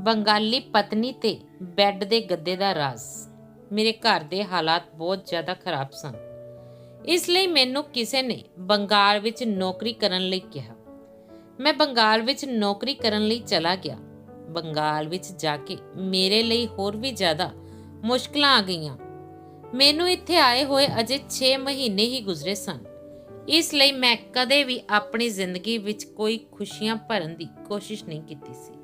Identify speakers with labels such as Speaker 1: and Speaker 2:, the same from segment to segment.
Speaker 1: ਬੰਗਾਲੀ ਪਤਨੀ ਤੇ ਬੈੱਡ ਦੇ ਗੱਦੇ ਦਾ ਰਾਜ਼। ਮੇਰੇ ਘਰ ਦੇ ਹਾਲਾਤ ਬਹੁਤ ਜ਼ਿਆਦਾ ਖਰਾਬ ਸਨ। ਇਸ ਲਈ ਮੈਨੂੰ ਕਿਸੇ ਨੇ ਬੰਗਾਲ ਵਿੱਚ ਨੌਕਰੀ ਕਰਨ ਲਈ ਕਿਹਾ। ਮੈਂ ਬੰਗਾਲ ਵਿੱਚ ਨੌਕਰੀ ਕਰਨ ਲਈ ਚਲਾ ਗਿਆ। ਬੰਗਾਲ ਵਿੱਚ ਜਾ ਕੇ ਮੇਰੇ ਲਈ ਹੋਰ ਵੀ ਜ਼ਿਆਦਾ ਮੁਸ਼ਕਲਾਂ ਆ ਗਈਆਂ। ਮੈਨੂੰ ਇੱਥੇ ਆਏ ਹੋਏ ਅਜੇ 6 ਮਹੀਨੇ ਹੀ ਗੁਜ਼ਰੇ ਸਨ। ਇਸ ਲਈ ਮੈਂ ਕਦੇ ਵੀ ਆਪਣੀ ਜ਼ਿੰਦਗੀ ਵਿੱਚ ਕੋਈ ਖੁਸ਼ੀਆਂ ਭਰਨ ਦੀ ਕੋਸ਼ਿਸ਼ ਨਹੀਂ ਕੀਤੀ ਸੀ।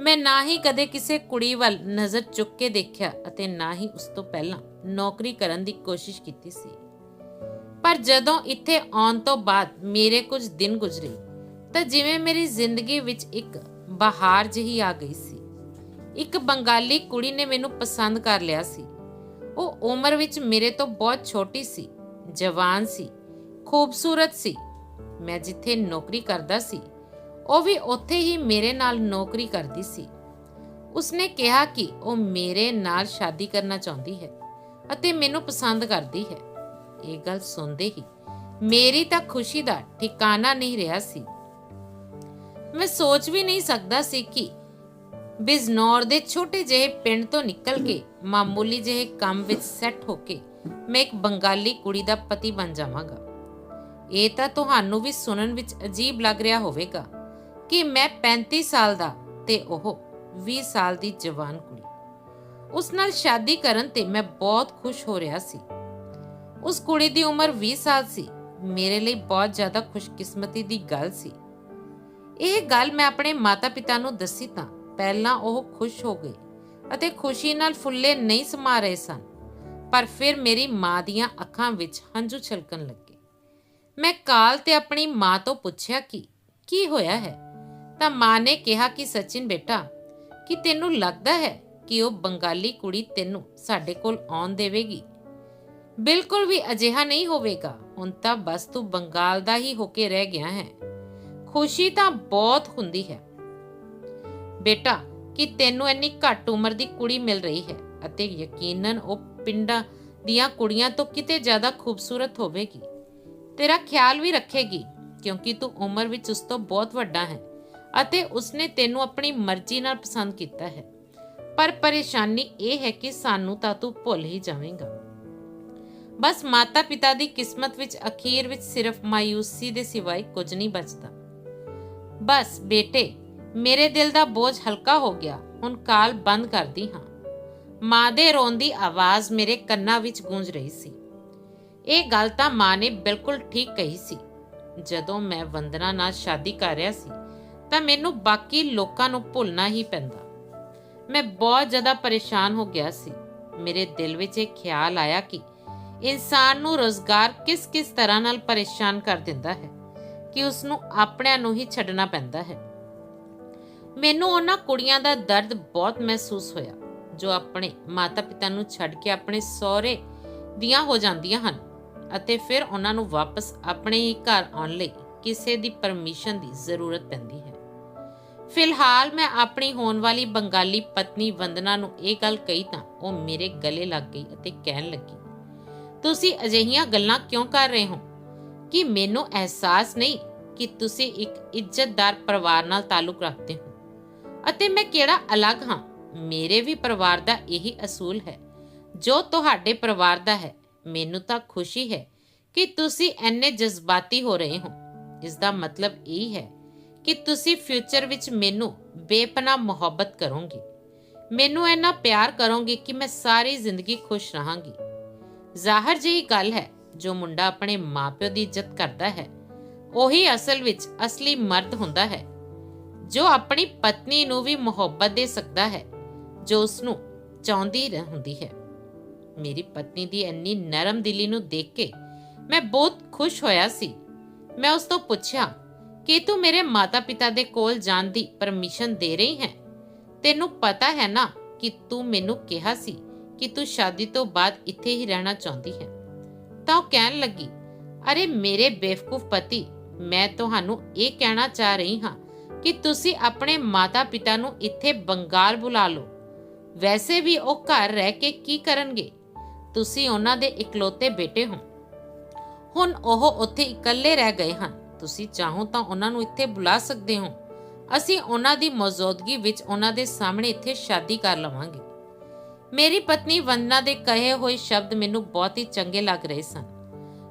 Speaker 1: ਮੈਂ ਨਾ ਹੀ ਕਦੇ ਕਿਸੇ ਕੁੜੀ ਵੱਲ ਨਜ਼ਰ ਚੁੱਕ ਕੇ ਦੇਖਿਆ ਅਤੇ ਨਾ ਹੀ ਉਸ ਤੋਂ ਪਹਿਲਾਂ ਨੌਕਰੀ ਕਰਨ ਦੀ ਕੋਸ਼ਿਸ਼ ਕੀਤੀ ਸੀ। ਪਰ ਜਦੋਂ ਇੱਥੇ ਆਉਣ ਤੋਂ ਬਾਅਦ ਮੇਰੇ ਕੁਝ ਦਿਨ ਗੁਜ਼ਰੇ, ਤਾਂ ਜਿਵੇਂ ਮੇਰੀ ਜ਼ਿੰਦਗੀ ਵਿੱਚ ਇੱਕ ਬਹਾਰ ਜਿਹੀ ਆ ਗਈ ਸੀ। ਇੱਕ ਬੰਗਾਲੀ ਕੁੜੀ ਨੇ ਮੈਨੂੰ ਪਸੰਦ ਕਰ ਲਿਆ ਸੀ। ਉਹ ਉਮਰ ਵਿੱਚ ਮੇਰੇ ਤੋਂ ਬਹੁਤ ਛੋਟੀ ਸੀ, ਜਵਾਨ ਸੀ, ਖੂਬਸੂਰਤ ਸੀ। ਮੈਂ ਜਿੱਥੇ ਨੌਕਰੀ ਕਰਦਾ ਸੀ ਉਹ ਵੀ ਉੱਥੇ ਹੀ ਮੇਰੇ ਨਾਲ ਨੌਕਰੀ ਕਰਦੀ ਸੀ। ਉਸਨੇ ਕਿਹਾ ਕਿ ਉਹ ਮੇਰੇ ਨਾਲ ਸ਼ਾਦੀ ਕਰਨਾ ਚਾਹੁੰਦੀ ਹੈ ਅਤੇ ਮੈਨੂੰ ਪਸੰਦ ਕਰਦੀ ਹੈ। ਇਹ ਗੱਲ ਸੁਣਦੇ ਹੀ ਮੇਰੀ ਤਾਂ ਖੁਸ਼ੀ ਦਾ ਠਿਕਾਣਾ ਨਹੀਂ ਰਿਹਾ ਸੀ। ਮੈਂ ਸੋਚ ਵੀ ਨਹੀਂ ਸਕਦਾ ਸੀ ਕਿ ਬਿਜ਼ਨੌਰ ਦੇ ਛੋਟੇ ਜਿਹੇ ਪਿੰਡ ਤੋਂ ਨਿਕਲ ਕੇ ਮਾਮੂਲੀ ਜਿਹੇ ਕੰਮ ਵਿੱਚ ਸੈੱਟ ਹੋ ਕੇ ਮੈਂ ਇੱਕ ਬੰਗਾਲੀ ਕੁੜੀ ਦਾ ਪਤੀ ਬਣ ਜਾਵਾਂਗਾ। ਇਹ ਤਾਂ ਤੁਹਾਨੂੰ ਵੀ ਸੁਣਨ ਵਿੱਚ ਅਜੀਬ ਲੱਗ ਰਿਹਾ ਹੋਵੇਗਾ। ਕਿ ਮੈਂ 35 ਸਾਲ ਦਾ ਤੇ ਉਹ 20 ਸਾਲ ਦੀ ਜਵਾਨ ਕੁੜੀ। ਉਸ ਨਾਲ ਸ਼ਾਦੀ ਕਰਨ ਤੇ ਮੈਂ ਬਹੁਤ ਖੁਸ਼ ਹੋ ਰਿਹਾ ਸੀ। ਉਸ ਕੁੜੀ ਦੀ ਉਮਰ 20 ਸਾਲ ਸੀ। ਮੇਰੇ ਲਈ ਬਹੁਤ ਜ਼ਿਆਦਾ ਖੁਸ਼ਕਿਸਮਤੀ ਦੀ ਗੱਲ ਸੀ। ਇਹ ਗੱਲ ਮੈਂ ਆਪਣੇ ਮਾਤਾ-ਪਿਤਾ ਨੂੰ ਦੱਸੀ ਤਾਂ ਪਹਿਲਾਂ ਉਹ ਖੁਸ਼ ਹੋ ਗਏ ਅਤੇ ਖੁਸ਼ੀ ਨਾਲ ਫੁੱਲੇ ਨਹੀਂ ਸਮਾ ਰਹੇ ਸਨ। ਪਰ ਫਿਰ ਮੇਰੀ ਮਾਂ ਦੀਆਂ ਅੱਖਾਂ ਵਿੱਚ ਹੰਝੂ ਛਲਕਣ ਲੱਗੇ। ਮੈਂ ਕਾਲ ਤੇ ਆਪਣੀ ਮਾਂ ਤੋਂ ਪੁੱਛਿਆ ਕਿ ਕੀ ਹੋਇਆ ਹੈ? ਤਾਂ ਮਾਂ ਨੇ ਕਿਹਾ ਕਿ ਸਚਿਨ ਬੇਟਾ, ਕਿ ਤੈਨੂੰ ਲੱਗਦਾ ਹੈ ਕਿ ਉਹ ਬੰਗਾਲੀ ਕੁੜੀ ਤੈਨੂੰ ਸਾਡੇ ਕੋਲ ਆਉਣ ਦੇਵੇਗੀ? ਬਿਲਕੁਲ ਵੀ ਅਜਿਹਾ ਨਹੀਂ ਹੋਵੇਗਾ। ਹੁਣ ਤਾਂ ਬਸ ਤੂੰ ਬੰਗਾਲ ਦਾ ਹੀ ਹੋ ਕੇ ਰਹਿ ਗਿਆ ਹੈ। ਖੁਸ਼ੀ ਤਾਂ ਬਹੁਤ ਹੁੰਦੀ ਹੈ। ਬੇਟਾ, ਕਿ ਤੈਨੂੰ ਇੰਨੀ ਘੱਟ ਉਮਰ ਦੀ ਕੁੜੀ ਮਿਲ ਰਹੀ ਹੈ ਅਤੇ ਯਕੀਨਨ ਉਹ ਪਿੰਡਾਂ ਦੀਆਂ ਕੁੜੀਆਂ ਤੋਂ ਕਿਤੇ ਜ਼ਿਆਦਾ ਖੂਬਸੂਰਤ ਹੋਵੇਗੀ। ਤੇਰਾ ਖਿਆਲ ਵੀ ਰੱਖੇਗੀ, ਕਿਉਂਕਿ ਤੂੰ ਉਮਰ ਵਿੱਚ ਉਸ ਤੋਂ ਬਹੁਤ ਵੱਡਾ ਹੈ। ਅਤੇ ਉਸਨੇ ਤੈਨੂੰ ਆਪਣੀ ਮਰਜ਼ੀ ਨਾਲ ਪਸੰਦ ਕੀਤਾ ਹੈ। ਪਰ ਪਰੇਸ਼ਾਨੀ ਇਹ ਹੈ ਕਿ ਸਾਨੂੰ ਤਾਂ ਤੂੰ ਭੁੱਲ ਹੀ ਜਾਵੇਂਗਾ। ਬਸ ਮਾਤਾ ਪਿਤਾ ਦੀ ਕਿਸਮਤ ਵਿੱਚ, ਅਖੀਰ ਵਿੱਚ ਸਿਰਫ ਮਾਇੂਸੀ ਦੇ ਸਿਵਾਏ ਕੁਝ ਨਹੀਂ ਬਚਦਾ। ਬਸ ਬੇਟੇ, ਮੇਰੇ ਦਿਲ ਦਾ ਬੋਝ ਹਲਕਾ ਹੋ ਗਿਆ। ਹੁਣ ਕਾਲ ਬੰਦ ਕਰਦੀ ਹਾਂ। ਮਾਂ ਦੇ ਰੋਣ ਦੀ ਆਵਾਜ਼ ਮੇਰੇ ਕੰਨਾਂ ਵਿੱਚ ਗੂੰਜ ਰਹੀ ਸੀ। ਇਹ ਗੱਲ ਤਾਂ ਮਾਂ ਨੇ ਬਿਲਕੁਲ ਠੀਕ ਕਹੀ ਸੀ। ਜਦੋਂ ਮੈਂ ਵੰਦਨਾ ਨਾਲ ਸ਼ਾਦੀ ਕਰ ਰਿਹਾ ਸੀ ਤਾਂ ਮੈਨੂੰ ਬਾਕੀ ਲੋਕਾਂ ਨੂੰ ਭੁੱਲਣਾ ਹੀ ਪੈਂਦਾ। ਮੈਂ ਬਹੁਤ ਜ਼ਿਆਦਾ ਪਰੇਸ਼ਾਨ ਹੋ ਗਿਆ ਸੀ। ਮੇਰੇ ਦਿਲ ਵਿੱਚ ਇਹ ਖਿਆਲ ਆਇਆ ਕਿ ਇਨਸਾਨ ਨੂੰ ਰੋਜ਼ਗਾਰ ਕਿਸ-ਕਿਸ ਤਰ੍ਹਾਂ ਨਾਲ ਪਰੇਸ਼ਾਨ ਕਰ ਦਿੰਦਾ ਹੈ, ਕਿ ਉਸ ਨੂੰ ਆਪਣਿਆਂ ਨੂੰ ਹੀ ਛੱਡਣਾ ਪੈਂਦਾ ਹੈ। ਮੈਨੂੰ ਉਹਨਾਂ ਕੁੜੀਆਂ ਦਾ ਦਰਦ ਬਹੁਤ ਮਹਿਸੂਸ ਹੋਇਆ, ਜੋ ਆਪਣੇ ਮਾਤਾ-ਪਿਤਾ ਨੂੰ ਛੱਡ ਕੇ ਆਪਣੇ ਸਹੁਰੇ ਦੀਆਂ ਹੋ ਜਾਂਦੀਆਂ ਹਨ ਅਤੇ ਫਿਰ ਉਹਨਾਂ ਨੂੰ ਵਾਪਸ ਆਪਣੇ ਹੀ ਘਰ ਆਉਣ ਲਈ ਕਿਸੇ ਦੀ ਪਰਮਿਸ਼ਨ ਦੀ ਜ਼ਰੂਰਤ ਪੈਂਦੀ ਹੈ। ਫਿਲਹਾਲ ਮੈਂ ਆਪਣੀ ਹੋਣ ਵਾਲੀ ਬੰਗਾਲੀ ਪਤਨੀ ਵੰਦਨਾ ਨੂੰ ਇਹ ਗੱਲ ਕਹੀ ਤਾਂ ਉਹ ਮੇਰੇ ਗਲੇ ਲੱਗ ਗਈ ਅਤੇ ਕਹਿਣ ਲੱਗੀ, ਤੁਸੀਂ ਅਜਿਹੀਆਂ ਗੱਲਾਂ ਕਿਉਂ ਕਰ ਰਹੇ ਹੋ? ਕਿ ਮੈਨੂੰ ਅਹਿਸਾਸ ਨਹੀਂ ਕਿ ਤੁਸੀਂ ਇੱਕ ਇੱਜ਼ਤਦਾਰ ਪਰਿਵਾਰ ਨਾਲ ਤਾਲੁਕ ਰੱਖਦੇ ਹੋ? ਅਤੇ ਮੈਂ ਕਿਹੜਾ ਅਲੱਗ ਹਾਂ? ਮੇਰੇ ਵੀ ਪਰਿਵਾਰ ਦਾ ਇਹੀ ਅਸੂਲ ਹੈ। ਜੋ ਤੁਹਾਡੇ ਪਰਿਵਾਰ ਦਾ ਹੈ, ਮੈਨੂੰ ਤਾਂ ਖੁਸ਼ੀ ਹੈ ਕਿ ਤੁਸੀਂ ਐਨੇ ਜਜ਼ਬਾਤੀ ਹੋ ਰਹੇ ਹੋ। ਇਸ ਦਾ ਮਤਲਬ ਇਹ ਹੈ ਕਿ ਤੁਸੀਂ ਫਿਊਚਰ ਵਿੱਚ ਮੈਨੂੰ ਬੇਪਨਾਹ ਮੁਹੱਬਤ ਕਰੋਗੇ। ਮੈਨੂੰ ਇੰਨਾ ਪਿਆਰ ਕਰੋਗੇ ਕਿ ਮੈਂ ਸਾਰੀ ਜ਼ਿੰਦਗੀ ਖੁਸ਼ ਰਹਾਂਗੀ। ਜ਼ਾਹਰ ਜਿਹੀ ਗੱਲ ਹੈ, ਜੋ ਮੁੰਡਾ ਆਪਣੇ ਮਾਪਿਓ ਦੀ ਇੱਜ਼ਤ ਕਰਦਾ ਹੈ, ਉਹੀ ਅਸਲ ਵਿੱਚ ਅਸਲੀ ਮਰਦ ਹੁੰਦਾ ਹੈ, ਜੋ ਆਪਣੀ ਪਤਨੀ ਨੂੰ ਵੀ ਮੁਹੱਬਤ ਦੇ ਸਕਦਾ ਹੈ, ਜੋ ਉਸ ਨੂੰ ਚਾਹੁੰਦੀ ਰਹਿ ਹੁੰਦੀ ਹੈ। ਮੇਰੀ ਪਤਨੀ ਦੀ ਇੰਨੀ ਨਰਮ ਦਿਲੀ ਨੂੰ ਦੇਖ ਕੇ ਮੈਂ ਬਹੁਤ ਖੁਸ਼ ਹੋਇਆ ਸੀ। ਮੈਂ ਉਸ ਤੋਂ ਪੁੱਛਿਆ ਕਿ ਤੂੰ ਮੇਰੇ ਮਾਤਾ-ਪਿਤਾ ਦੇ ਕੋਲ ਜਾਣ ਦੀ ਪਰਮਿਸ਼ਨ ਦੇ ਰਹੀ ਹੈ? ਤੈਨੂੰ ਪਤਾ ਹੈ ਨਾ ਕਿ ਤੂੰ ਮੈਨੂੰ ਕਿਹਾ ਸੀ ਕਿ ਤੂੰ ਸ਼ਾਦੀ ਤੋਂ ਬਾਅਦ ਇੱਥੇ ਹੀ ਰਹਿਣਾ ਚਾਹੁੰਦੀ ਹੈ। ਤਾਂ ਉਹ ਕਹਿਣ ਲੱਗੀ, ਅਰੇ ਮੇਰੇ ਬੇਵਕੂਫ ਪਤੀ, ਮੈਂ ਤੁਹਾਨੂੰ ਇਹ ਕਹਿਣਾ ਚਾਹ ਰਹੀ ਹਾਂ ਕਿ ਤੁਸੀਂ ਆਪਣੇ ਮਾਤਾ-ਪਿਤਾ ਨੂੰ ਇੱਥੇ ਬੰਗਾਲ ਬੁਲਾ ਲਓ। ਵੈਸੇ ਵੀ ਉਹ ਘਰ ਰਹਿ ਕੇ ਕੀ ਕਰਨਗੇ? ਤੁਸੀਂ ਉਹਨਾਂ ਦੇ ਇਕਲੌਤੇ ਬੇਟੇ ਹੋ। ਹੁਣ ਉਹ ਉੱਥੇ ਇਕੱਲੇ ਰਹਿ ਗਏ ਹਨ। ਤੁਸੀਂ ਚਾਹੋ ਤਾਂ ਉਹਨਾਂ ਨੂੰ ਇੱਥੇ ਬੁਲਾ ਸਕਦੇ ਹੋ। ਅਸੀਂ ਉਹਨਾਂ ਦੀ ਮੌਜੂਦਗੀ ਵਿੱਚ ਉਹਨਾਂ ਦੇ ਸਾਹਮਣੇ ਇੱਥੇ ਸ਼ਾਦੀ ਕਰ ਲਵਾਂਗੇ। ਮੇਰੀ ਪਤਨੀ ਵੰਦਨਾ ਦੇ ਕਹੇ ਹੋਏ ਸ਼ਬਦ ਮੈਨੂੰ ਬਹੁਤ ਹੀ ਚੰਗੇ ਲੱਗ ਰਹੇ ਸਨ।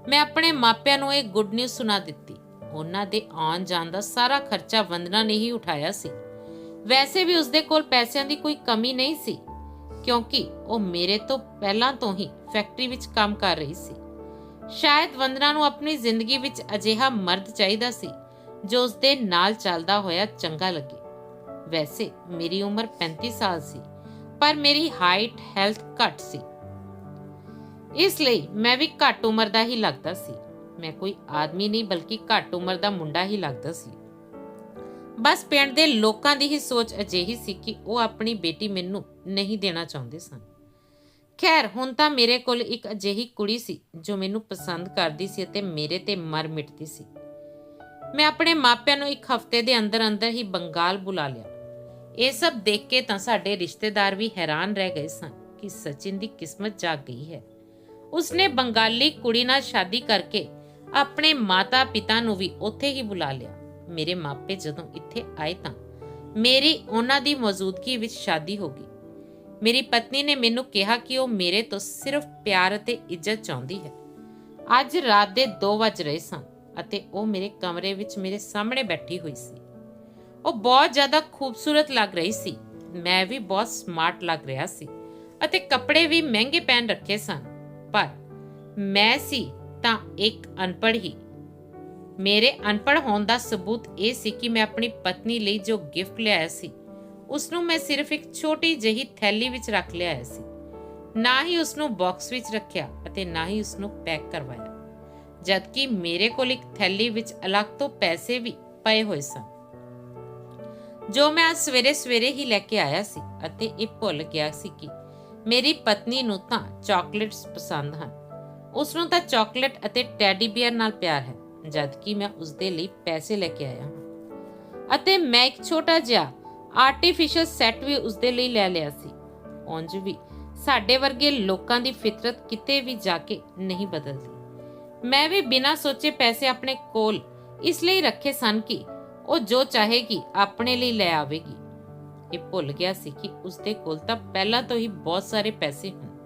Speaker 1: ਮੈਂ ਆਪਣੇ ਮਾਪਿਆਂ ਨੂੰ ਇਹ ਗੁੱਡ ਨਿਊਜ਼ ਸੁਣਾ ਦਿੱਤੀ। ਉਹਨਾਂ ਦੇ ਆਉਣ ਜਾਣ ਦਾ ਸਾਰਾ ਖਰਚਾ ਵੰਦਨਾ ਨੇ ਹੀ ਉਠਾਇਆ ਸੀ। ਵੈਸੇ ਵੀ ਉਸਦੇ ਕੋਲ ਪੈਸਿਆਂ ਦੀ ਕੋਈ ਕਮੀ ਨਹੀਂ ਸੀ, ਕਿਉਂਕਿ ਉਹ ਮੇਰੇ ਤੋਂ ਪਹਿਲਾਂ ਤੋਂ ਹੀ ਫੈਕਟਰੀ ਵਿੱਚ ਕੰਮ ਕਰ ਰਹੀ ਸੀ। ਸ਼ਾਇਦ ਵੰਦਨਾ ਨੂੰ ਆਪਣੀ ਜ਼ਿੰਦਗੀ ਵਿੱਚ ਅਜਿਹਾ ਮਰਦ ਚਾਹੀਦਾ ਸੀ, ਜੋ ਉਸਦੇ ਨਾਲ ਚੱਲਦਾ ਹੋਇਆ ਚੰਗਾ ਲੱਗੇ। ਵੈਸੇ ਮੇਰੀ ਉਮਰ 35 ਸਾਲ ਸੀ, ਪਰ ਮੇਰੀ ਹਾਈਟ ਹੈਲਥ ਘੱਟ ਸੀ। ਇਸ ਲਈ ਮੈਂ ਵੀ ਘੱਟ ਉਮਰ ਦਾ ਹੀ ਲੱਗਦਾ ਸੀ। ਮੈਂ ਕੋਈ ਆਦਮੀ ਨਹੀਂ, ਬਲਕਿ ਘੱਟ ਉਮਰ ਦਾ ਮੁੰਡਾ ਹੀ ਲੱਗਦਾ ਸੀ। ਬਸ ਪਿੰਡ ਦੇ ਲੋਕਾਂ ਦੀ ਹੀ ਸੋਚ ਅਜਿਹੀ ਸੀ ਕਿ ਉਹ ਆਪਣੀ ਬੇਟੀ ਮੈਨੂੰ ਨਹੀਂ ਦੇਣਾ ਚਾਹੁੰਦੇ ਸਨ। ਖੈਰ, ਹੁਣ ਤਾਂ ਮੇਰੇ ਕੋਲ ਇੱਕ ਅਜਿਹੀ ਕੁੜੀ ਸੀ ਜੋ ਮੈਨੂੰ ਪਸੰਦ ਕਰਦੀ ਸੀ ਅਤੇ ਮੇਰੇ ਤੇ ਮਰ ਮਿਟਦੀ ਸੀ। ਮੈਂ ਆਪਣੇ ਮਾਪਿਆਂ ਨੂੰ ਇੱਕ ਹਫ਼ਤੇ ਦੇ ਅੰਦਰ ਅੰਦਰ ਹੀ ਬੰਗਾਲ ਬੁਲਾ ਲਿਆ। ਇਹ ਸਭ ਦੇਖ ਕੇ ਤਾਂ ਸਾਡੇ ਰਿਸ਼ਤੇਦਾਰ ਵੀ ਹੈਰਾਨ ਰਹਿ ਗਏ ਸਨ ਕਿ ਸਚਿਨ ਦੀ ਕਿਸਮਤ ਜਾਗ ਗਈ ਹੈ। ਉਸਨੇ ਬੰਗਾਲੀ ਕੁੜੀ ਨਾਲ ਸ਼ਾਦੀ ਕਰਕੇ ਆਪਣੇ ਮਾਤਾ-ਪਿਤਾ ਨੂੰ ਵੀ ਉੱਥੇ ਹੀ ਬੁਲਾ ਲਿਆ। ਮੇਰੇ ਮਾਪੇ ਜਦੋਂ ਇੱਥੇ ਆਏ ਤਾਂ ਮੇਰੀ ਉਹਨਾਂ ਦੀ ਮੌਜੂਦਗੀ ਵਿੱਚ ਸ਼ਾਦੀ ਹੋ ਗਈ। ਮੇਰੀ ਪਤਨੀ ਨੇ ਮੈਨੂੰ ਕਿਹਾ ਕਿ ਉਹ ਮੇਰੇ ਤੋਂ ਸਿਰਫ ਪਿਆਰ ਅਤੇ ਇੱਜ਼ਤ ਚਾਹੁੰਦੀ ਹੈ। ਅੱਜ ਰਾਤ ਦੇ 2 ਵਜ ਰਹੇ ਸਨ ਅਤੇ ਉਹ ਮੇਰੇ ਕਮਰੇ ਵਿੱਚ ਮੇਰੇ ਸਾਹਮਣੇ ਬੈਠੀ ਹੋਈ ਸੀ। ਉਹ ਬਹੁਤ ਜ਼ਿਆਦਾ ਖੂਬਸੂਰਤ ਲੱਗ ਰਹੀ ਸੀ। ਮੈਂ ਵੀ ਬਹੁਤ ਸਮਾਰਟ ਲੱਗ ਰਿਹਾ ਸੀ ਅਤੇ ਕੱਪੜੇ ਵੀ ਮਹਿੰਗੇ ਪਹਿਨ ਰੱਖੇ ਸਨ। ਪਰ ਮੈਂ ਸੀ ਤਾਂ ਇੱਕ ਅਨਪੜ੍ਹ ਹੀ। ਮੇਰੇ ਅਨਪੜ੍ਹ ਹੋਣ ਦਾ ਸਬੂਤ ਇਹ ਸੀ ਕਿ ਮੈਂ ਆਪਣੀ ਪਤਨੀ ਲਈ ਜੋ ਗਿਫਟ ਲਿਆਇਆ ਸੀ ਉਸ ਨੂੰ ਮੈਂ ਸਿਰਫ ਇੱਕ ਛੋਟੀ ਜਿਹੀ ਥੈਲੀ ਵਿੱਚ ਰੱਖ ਲਿਆਇਆ ਸੀ। ਨਾ ਹੀ ਉਸ ਨੂੰ ਬਾਕਸ ਵਿੱਚ ਰੱਖਿਆ ਅਤੇ ਨਾ ਹੀ ਉਸ ਨੂੰ ਪੈਕ ਕਰਵਾਇਆ। ਜਦਕਿ ਮੇਰੇ ਕੋਲ ਇੱਕ ਥੈਲੀ ਵਿੱਚ ਅਲੱਗ ਤੋਂ ਪੈਸੇ ਵੀ ਪਏ ਹੋਏ ਸਨ। ਜੋ ਮੈਂ ਅੱਜ ਸਵੇਰੇ ਸਵੇਰੇ ਹੀ ਲੈ ਕੇ ਆਇਆ ਸੀ ਅਤੇ ਇਹ ਭੁੱਲ ਗਿਆ ਸੀ ਕਿ ਮੇਰੀ ਪਤਨੀ ਨੂੰ ਤਾਂ ਚਾਕਲੇਟਸ ਪਸੰਦ ਹਨ। ਉਸ ਨੂੰ ਤਾਂ ਚਾਕਲੇਟ ਅਤੇ ਟੈਡੀ ਬੀਅਰ ਨਾਲ ਪਿਆਰ ਹੈ, ਜਦਕਿ ਮੈਂ ਉਸ ਦੇ ਲਈ ਪੈਸੇ ਲੈ ਕੇ ਆਇਆ ਹਾਂ। ਅਤੇ ਮੈਂ ਇੱਕ ਛੋਟਾ ਜਿਹਾ ਆਰਟੀਫੀਸ਼ੀਅਲ ਸੈੱਟ ਵੀ ਉਸਦੇ ਲਈ ਲੈ ਲਿਆ ਸੀ। ਉਂਝ ਵੀ ਸਾਡੇ ਵਰਗੇ ਲੋਕਾਂ ਦੀ ਫਿਤਰਤ ਕਿਤੇ ਵੀ ਜਾ ਕੇ ਨਹੀਂ ਬਦਲਦੀ। ਮੈਂ ਵੀ ਬਿਨਾਂ ਸੋਚੇ ਪੈਸੇ ਆਪਣੇ ਕੋਲ ਇਸ ਲਈ ਰੱਖੇ ਸਨ ਕਿ ਉਹ ਜੋ ਚਾਹੇਗੀ ਆਪਣੇ ਲਈ ਲੈ ਆਵੇਗੀ। ਇਹ ਭੁੱਲ ਗਿਆ ਸੀ ਕਿ ਉਸਦੇ ਕੋਲ ਤਾਂ ਪਹਿਲਾਂ ਤੋਂ ਹੀ ਬਹੁਤ ਸਾਰੇ ਪੈਸੇ ਹਨ।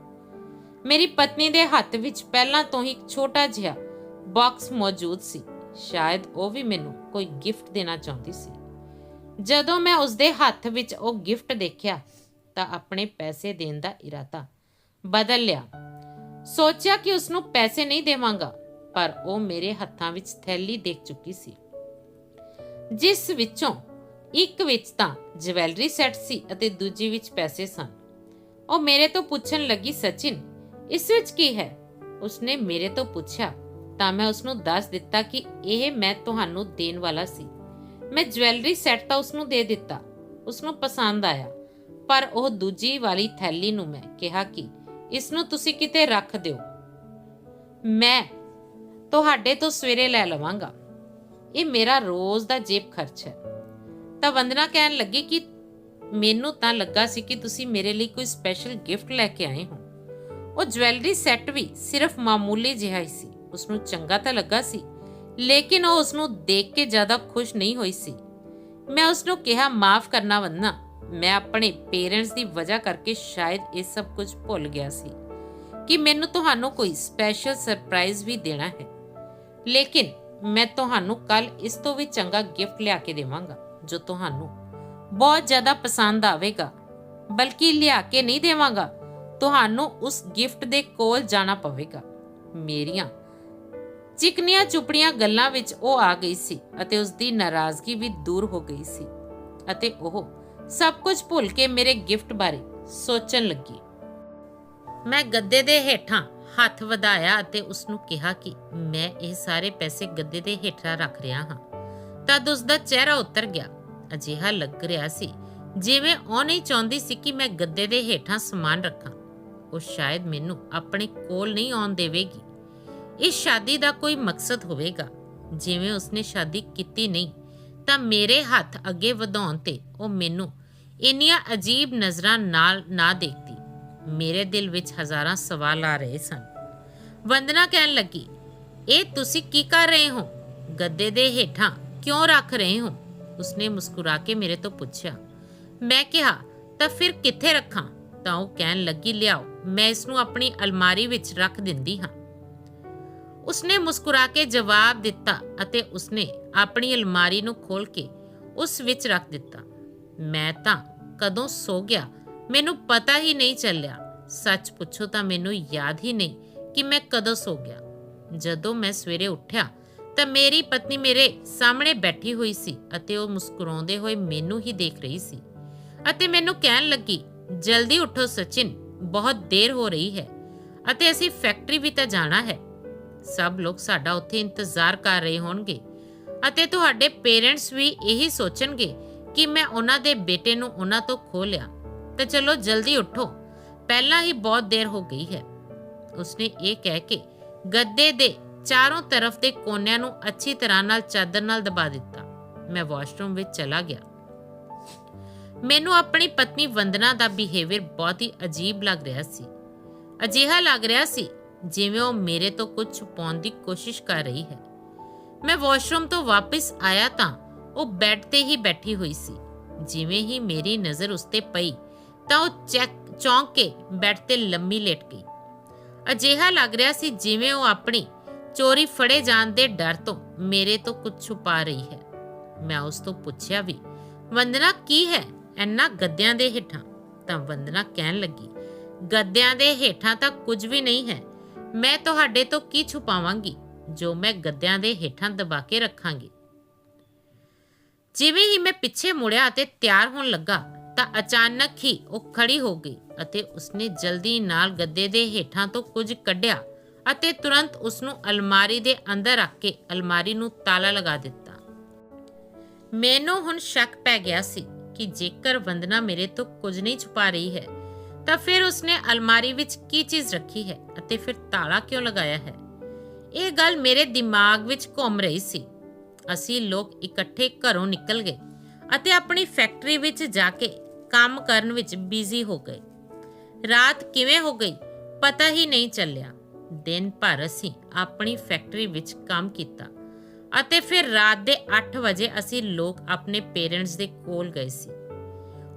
Speaker 1: ਮੇਰੀ ਪਤਨੀ ਦੇ ਹੱਥ ਵਿੱਚ ਪਹਿਲਾਂ ਤੋਂ ਹੀ ਇੱਕ ਛੋਟਾ ਜਿਹਾ ਬਾਕਸ ਮੌਜੂਦ ਸੀ। ਸ਼ਾਇਦ ਉਹ ਵੀ ਮੈਨੂੰ ਕੋਈ ਗਿਫਟ ਦੇਣਾ ਚਾਹੁੰਦੀ ਸੀ। ਜਦੋਂ ਮੈਂ ਉਸਦੇ ਹੱਥ ਵਿੱਚ ਉਹ ਗਿਫਟ ਦੇਖਿਆ ਤਾਂ ਆਪਣੇ ਪੈਸੇ ਦੇਣ ਦਾ ਇਰਾਦਾ ਬਦਲ ਲਿਆ। ਸੋਚਿਆ ਕਿ ਉਸ ਨੂੰ ਪੈਸੇ ਨਹੀਂ ਦੇਵਾਂਗਾ, ਪਰ ਉਹ ਮੇਰੇ ਹੱਥਾਂ ਵਿੱਚ ਥੈਲੀ ਦੇਖ ਚੁੱਕੀ ਸੀ। ਜਿਸ ਵਿੱਚੋਂ ਇੱਕ ਵਿੱਚ ਤਾਂ ਜਵੈਲਰੀ ਸੈੱਟ ਸੀ ਅਤੇ ਦੂਜੀ ਵਿੱਚ ਪੈਸੇ ਸਨ। ਉਹ ਮੇਰੇ ਤੋਂ ਪੁੱਛਣ ਲੱਗੀ, ਸਚਿਨ, ਇਸ ਵਿੱਚ ਕੀ ਹੈ? ਉਸਨੇ ਮੇਰੇ ਤੋਂ ਪੁੱਛਿਆ ਤਾਂ ਮੈਂ ਉਸ ਨੂੰ ਦੱਸ ਦਿੱਤਾ ਕਿ ਇਹ ਮੈਂ ਤੁਹਾਨੂੰ ਦੇਣ ਵਾਲਾ ਸੀ। ਮੈਂ ਜਵੈਲਰੀ ਸੈੱਟ ਤਾਂ ਉਸ ਨੂੰ ਦੇ ਦਿੱਤਾ ਉਸ ਨੂੰ ਪਸੰਦ ਆਇਆ। ਪਰ ਉਹ ਦੂਜੀ ਵਾਲੀ ਥੈਲੀ ਨੂੰ ਮੈਂ ਕਿਹਾ ਕਿ ਇਸ ਨੂੰ ਤੁਸੀਂ ਕਿਤੇ ਰੱਖ ਦਿਓ। ਮੈਂ ਤੁਹਾਡੇ ਤੋਂ ਸਵੇਰੇ ਲੈ ਲਵਾਂਗਾ। ਇਹ ਮੇਰਾ ਰੋਜ਼ ਦਾ ਜੇਬ ਖਰਚ ਹੈ। ਤਾਂ ਵੰਦਨਾ ਕਹਿਣ ਲੱਗੀ ਕਿ ਮੈਨੂੰ ਤਾਂ ਲੱਗਾ ਸੀ ਕਿ ਤੁਸੀਂ ਮੇਰੇ ਲਈ ਕੋਈ ਸਪੈਸ਼ਲ ਗਿਫਟ ਲੈ ਕੇ ਆਏ ਹੋ। ਉਹ ਜਵੈਲਰੀ ਸੈੱਟ ਵੀ ਸਿਰਫ ਮਾਮੂਲੀ ਜਿਹਾ ਹੀ ਸੀ। ਉਸ ਨੂੰ ਚੰਗਾ ਤਾਂ ਲੱਗਾ ਸੀ ਲੇਕਿਨ ਉਹ ਉਸ ਨੂੰ ਦੇਖ ਕੇ ਜ਼ਿਆਦਾ ਖੁਸ਼ ਨਹੀਂ ਹੋਈ ਸੀ। ਮੈਂ ਉਸ ਨੂੰ ਕਿਹਾ, ਮਾਫ ਕਰਨਾ ਵੰਦਨਾ ਮੈਂ ਆਪਣੇ ਪੇਰੈਂਟਸ ਦੀ ਵਜ੍ਹਾ ਕਰਕੇ ਸ਼ਾਇਦ ਇਹ ਸਭ ਕੁਝ ਭੁੱਲ ਗਿਆ ਸੀ ਕਿ ਮੈਨੂੰ ਤੁਹਾਨੂੰ ਕੋਈ ਸਪੈਸ਼ਲ ਸਰਪ੍ਰਾਈਜ਼ ਵੀ ਦੇਣਾ ਹੈ। ਲੇਕਿਨ ਮੈਂ ਤੁਹਾਨੂੰ ਕੱਲ ਇਸ ਤੋਂ ਵੀ ਚੰਗਾ ਗਿਫਟ ਲਿਆ ਕੇ ਦੇਵਾਂਗਾ, ਜੋ ਤੁਹਾਨੂੰ ਬਹੁਤ ਜ਼ਿਆਦਾ ਪਸੰਦ ਆਵੇਗਾ। ਬਲਕਿ ਲਿਆ ਕੇ ਨਹੀਂ ਦੇਵਾਂਗਾ, ਤੁਹਾਨੂੰ ਉਸ ਗਿਫਟ ਦੇ ਕੋਲ ਜਾਣਾ ਪਵੇਗਾ। ਮੇਰੀਆਂ ਚਿਕਨੀਆਂ ਚੁਪੜੀਆਂ ਗੱਲਾਂ ਵਿੱਚ ਉਹ ਆ ਗਈ ਸੀ ਅਤੇ ਉਸ ਦੀ ਨਾਰਾਜ਼ਗੀ ਵੀ ਦੂਰ ਹੋ ਗਈ ਸੀ ਅਤੇ ਉਹ ਸਭ ਕੁਝ ਭੁੱਲ ਕੇ ਮੇਰੇ ਗਿਫਟ ਬਾਰੇ ਸੋਚਣ ਲੱਗੀ। ਮੈਂ ਗੱਦੇ ਦੇ ਹੇਠਾਂ ਹੱਥ ਵਧਾਇਆ ਅਤੇ ਉਸ ਨੂੰ ਕਿਹਾ ਕਿ ਮੈਂ ਇਹ ਸਾਰੇ ਪੈਸੇ ਗੱਦੇ ਦੇ ਹੇਠਾਂ ਰੱਖ ਰਿਹਾ ਹਾਂ। ਤਦ ਉਸ ਦਾ ਚਿਹਰਾ ਉਤਰ ਗਿਆ। ਅਜਿਹਾ ਲੱਗ ਰਿਹਾ ਸੀ ਜਿਵੇਂ ਉਹ ਨਹੀਂ ਚਾਹੁੰਦੀ ਸੀ ਕਿ ਮੈਂ ਗੱਦੇ ਦੇ ਹੇਠਾਂ ਸਮਾਨ ਰੱਖਾਂ। ਉਹ ਸ਼ਾਇਦ ਮੈਨੂੰ ਆਪਣੇ ਕੋਲ ਨਹੀਂ ਆਉਣ ਦੇਵੇਗੀ। ਇਸ ਸ਼ਾਦੀ ਦਾ ਕੋਈ ਮਕਸਦ ਹੋਵੇਗਾ। ਜਿਵੇਂ ਉਸਨੇ ਸ਼ਾਦੀ ਕੀਤੀ ਨਹੀਂ, ਤਾਂ ਮੇਰੇ ਹੱਥ ਅੱਗੇ ਵਧਾਉਣ ਤੇ ਉਹ ਮੈਨੂੰ ਇੰਨੀਆਂ ਅਜੀਬ ਨਜ਼ਰਾਂ ਨਾਲ ਨਾ ਦੇਖਦੀ। ਮੇਰੇ ਦਿਲ ਵਿੱਚ ਹਜ਼ਾਰਾਂ ਸਵਾਲ ਆ ਰਹੇ ਸਨ। ਵੰਦਨਾ ਕਹਿਣ ਲੱਗੀ, ਇਹ ਤੁਸੀਂ ਕੀ ਕਰ ਰਹੇ ਹੋ? ਗੱਦੇ ਦੇ ਹੇਠਾਂ ਕਿਉਂ ਰੱਖ ਰਹੇ ਹੋ? ਉਸਨੇ ਮੁਸਕਰਾ ਕੇ ਮੇਰੇ ਤੋਂ ਪੁੱਛਿਆ। ਮੈਂ ਕਿਹਾ, ਤਾਂ ਫਿਰ ਕਿੱਥੇ ਰੱਖਾਂ? ਤਾਂ ਉਹ ਕਹਿਣ ਲੱਗੀ, ਲਿਆਓ, ਮੈਂ ਇਸ ਨੂੰ ਆਪਣੀ ਅਲਮਾਰੀ ਵਿੱਚ ਰੱਖ ਦਿੰਦੀ ਹਾਂ। ਉਸਨੇ ਮੁਸਕਰਾ ਕੇ ਜਵਾਬ ਦਿੱਤਾ ਅਤੇ ਉਸਨੇ ਆਪਣੀ ਅਲਮਾਰੀ ਨੂੰ ਖੋਲ ਕੇ ਉਸ ਵਿੱਚ ਰੱਖ ਦਿੱਤਾ। ਮੈਂ ਤਾਂ ਕਦੋਂ ਸੋ ਗਿਆ, ਮੈਨੂੰ ਪਤਾ ਹੀ ਨਹੀਂ ਚੱਲਿਆ। ਸੱਚ ਪੁੱਛੋ ਤਾਂ ਮੈਨੂੰ ਯਾਦ ਹੀ ਨਹੀਂ ਕਿ ਮੈਂ ਕਦੋਂ ਸੋ ਗਿਆ। ਜਦੋਂ ਮੈਂ ਸਵੇਰੇ ਉੱਠਿਆ ਤਾਂ ਮੇਰੀ ਪਤਨੀ ਮੇਰੇ ਸਾਹਮਣੇ ਬੈਠੀ ਹੋਈ ਸੀ ਅਤੇ ਉਹ ਮੁਸਕਰਾਉਂਦੇ ਹੋਏ ਮੈਨੂੰ ਹੀ ਦੇਖ ਰਹੀ ਸੀ ਅਤੇ ਮੈਨੂੰ ਕਹਿਣ ਲੱਗੀ, ਜਲਦੀ ਉੱਠੋ ਸਚਿਨ, ਬਹੁਤ ਦੇਰ ਹੋ ਰਹੀ ਹੈ ਅਤੇ ਅਸੀਂ ਫੈਕਟਰੀ ਵੀ ਤਾਂ ਜਾਣਾ ਹੈ। ਸਭ ਲੋਕ ਸਾਡਾ ਉੱਥੇ ਇੰਤਜ਼ਾਰ ਕਰ ਰਹੇ ਹੋਣਗੇ। ਅਤੇ ਤੁਹਾਡੇ ਪੇਰੈਂਟਸ ਵੀ ਇਹੀ ਸੋਚਣਗੇ ਕਿ ਮੈਂ ਉਹਨਾਂ ਦੇ ਬੇਟੇ ਨੂੰ ਉਹਨਾਂ ਤੋਂ ਖੋ ਲਿਆ ਤਾਂ ਚਲੋ ਜਲਦੀ ਉੱਠੋ। ਪਹਿਲਾਂ ਹੀ ਬਹੁਤ ਦੇਰ ਹੋ ਗਈ ਹੈ। ਉਸਨੇ ਇਹ ਕਹਿ ਕੇ ਗੱਦੇ ਦੇ ਚਾਰੋਂ ਤਰਫ ਦੇ ਕੋਨਿਆਂ ਨੂੰ ਅੱਛੀ ਤਰ੍ਹਾਂ ਨਾਲ ਚਾਦਰ ਨਾਲ ਦਬਾ ਦਿੱਤਾ। ਮੈਂ ਵਾਸ਼ਰੂਮ ਵਿੱਚ ਚਲਾ ਗਿਆ। ਮੈਨੂੰ ਆਪਣੀ ਪਤਨੀ ਵੰਦਨਾ ਦਾ ਬਿਹੇਵੀਅਰ ਬਹੁਤ ਹੀ ਅਜੀਬ ਲੱਗ ਰਿਹਾ ਸੀ। ਅਜਿਹਾ ਲੱਗ ਰਿਹਾ ਸੀ ਜਿਵੇਂ ਉਹ ਮੇਰੇ ਤੋਂ ਕੁਝ ਛੁਪਾਉਣ ਦੀ ਕੋਸ਼ਿਸ਼ ਕਰ ਰਹੀ ਹੈ। ਮੈਂ ਵਾਸ਼ਰੂਮ ਤੋਂ ਵਾਪਸ ਆਇਆ ਤਾਂ ਉਹ ਬੈੱਡ ਤੇ ਹੀ ਬੈਠੀ ਹੋਈ ਸੀ। ਜਿਵੇਂ ਹੀ ਮੇਰੀ ਨਜ਼ਰ ਉਸ ਤੇ ਪਈ ਤਾਂ ਉਹ ਚੈੱਕ, ਚੌਂਕ ਕੇ ਬੈੱਡ ਤੇ ਲੰਮੀ ਲੇਟ ਗਈ। ਅਜਿਹਾ ਲੱਗ ਰਿਹਾ ਸੀ ਜਿਵੇਂ ਉਹ ਆਪਣੀ ਚੋਰੀ ਫੜੇ ਜਾਣ ਦੇ ਡਰ ਤੋਂ ਮੇਰੇ ਤੋਂ ਕੁਝ ਛੁਪਾ ਰਹੀ ਹੈ। ਮੈਂ ਉਸ ਤੋਂ ਪੁੱਛਿਆ ਵੀ, ਵੰਦਨਾ, ਕੀ ਹੈ ਐਨਾ ਗੱਦਿਆਂ ਦੇ ਹੇਠਾਂ? ਤਾਂ ਵੰਦਨਾ ਕਹਿਣ ਲੱਗੀ, ਗੱਦਿਆਂ ਦੇ ਹੇਠਾਂ ਤਾਂ ਕੁਝ ਵੀ ਨਹੀਂ ਹੈ ਮੈਂ ਤੁਹਾਡੇ ਤੋਂ ਕੀ ਛੁਪਾਵਾਂਗੀ, ਜੋ ਮੈਂ ਗੱਦਿਆਂ ਦੇ ਹੇਠਾਂ ਦਬਾ ਕੇ ਰੱਖਾਂਗੀ? ਜਿਵੇਂ ਹੀ ਮੈਂ ਪਿੱਛੇ ਮੁੜਿਆ ਅਤੇ ਤਿਆਰ ਹੋਣ ਲੱਗਾ, ਤਾਂ ਅਚਾਨਕ ਹੀ ਉਹ ਖੜੀ ਹੋ ਗਈ ਅਤੇ ਉਸਨੇ ਜਲਦੀ ਨਾਲ ਗੱਦੇ ਦੇ ਹੇਠਾਂ ਤੋਂ ਕੁਝ ਕੱਢਿਆ ਅਤੇ ਤੁਰੰਤ ਉਸ ਨੂੰ ਅਲਮਾਰੀ ਦੇ ਅੰਦਰ ਰੱਖ ਕੇ ਅਲਮਾਰੀ ਨੂੰ ਤਾਲਾ ਲਗਾ ਦਿੱਤਾ। ਮੈਨੂੰ ਹੁਣ ਸ਼ੱਕ ਪੈ ਗਿਆ ਸੀ ਕਿ ਜੇਕਰ ਵੰਦਨਾ ਮੇਰੇ ਤੋਂ ਕੁਝ ਨਹੀਂ ਛੁਪਾ ਰਹੀ ਹੈ ਤਾਂ ਫਿਰ ਉਸਨੇ ਅਲਮਾਰੀ ਵਿੱਚ ਕੀ ਚੀਜ਼ ਰੱਖੀ ਹੈ ਅਤੇ ਫਿਰ ਤਾਲਾ ਕਿਉਂ ਲਗਾਇਆ ਹੈ? ਇਹ ਗੱਲ ਮੇਰੇ ਦਿਮਾਗ ਵਿੱਚ ਘੁੰਮ ਰਹੀ ਸੀ। ਅਸੀਂ ਲੋਕ ਇਕੱਠੇ ਘਰੋਂ ਨਿਕਲ ਗਏ ਅਤੇ ਆਪਣੀ ਫੈਕਟਰੀ ਵਿੱਚ ਜਾ ਕੇ ਕੰਮ ਕਰਨ ਵਿੱਚ ਬਿਜ਼ੀ ਹੋ ਗਏ। ਰਾਤ ਕਿਵੇਂ ਹੋ ਗਈ ਪਤਾ ਹੀ ਨਹੀਂ ਚੱਲਿਆ। ਦਿਨ ਭਰ ਅਸੀਂ ਆਪਣੀ ਫੈਕਟਰੀ ਵਿੱਚ ਕੰਮ ਕੀਤਾ ਅਤੇ ਫਿਰ ਰਾਤ ਦੇ 8 ਵਜੇ ਅਸੀਂ ਲੋਕ ਆਪਣੇ ਪੇਰੈਂਟਸ ਦੇ ਕੋਲ ਗਏ ਸੀ।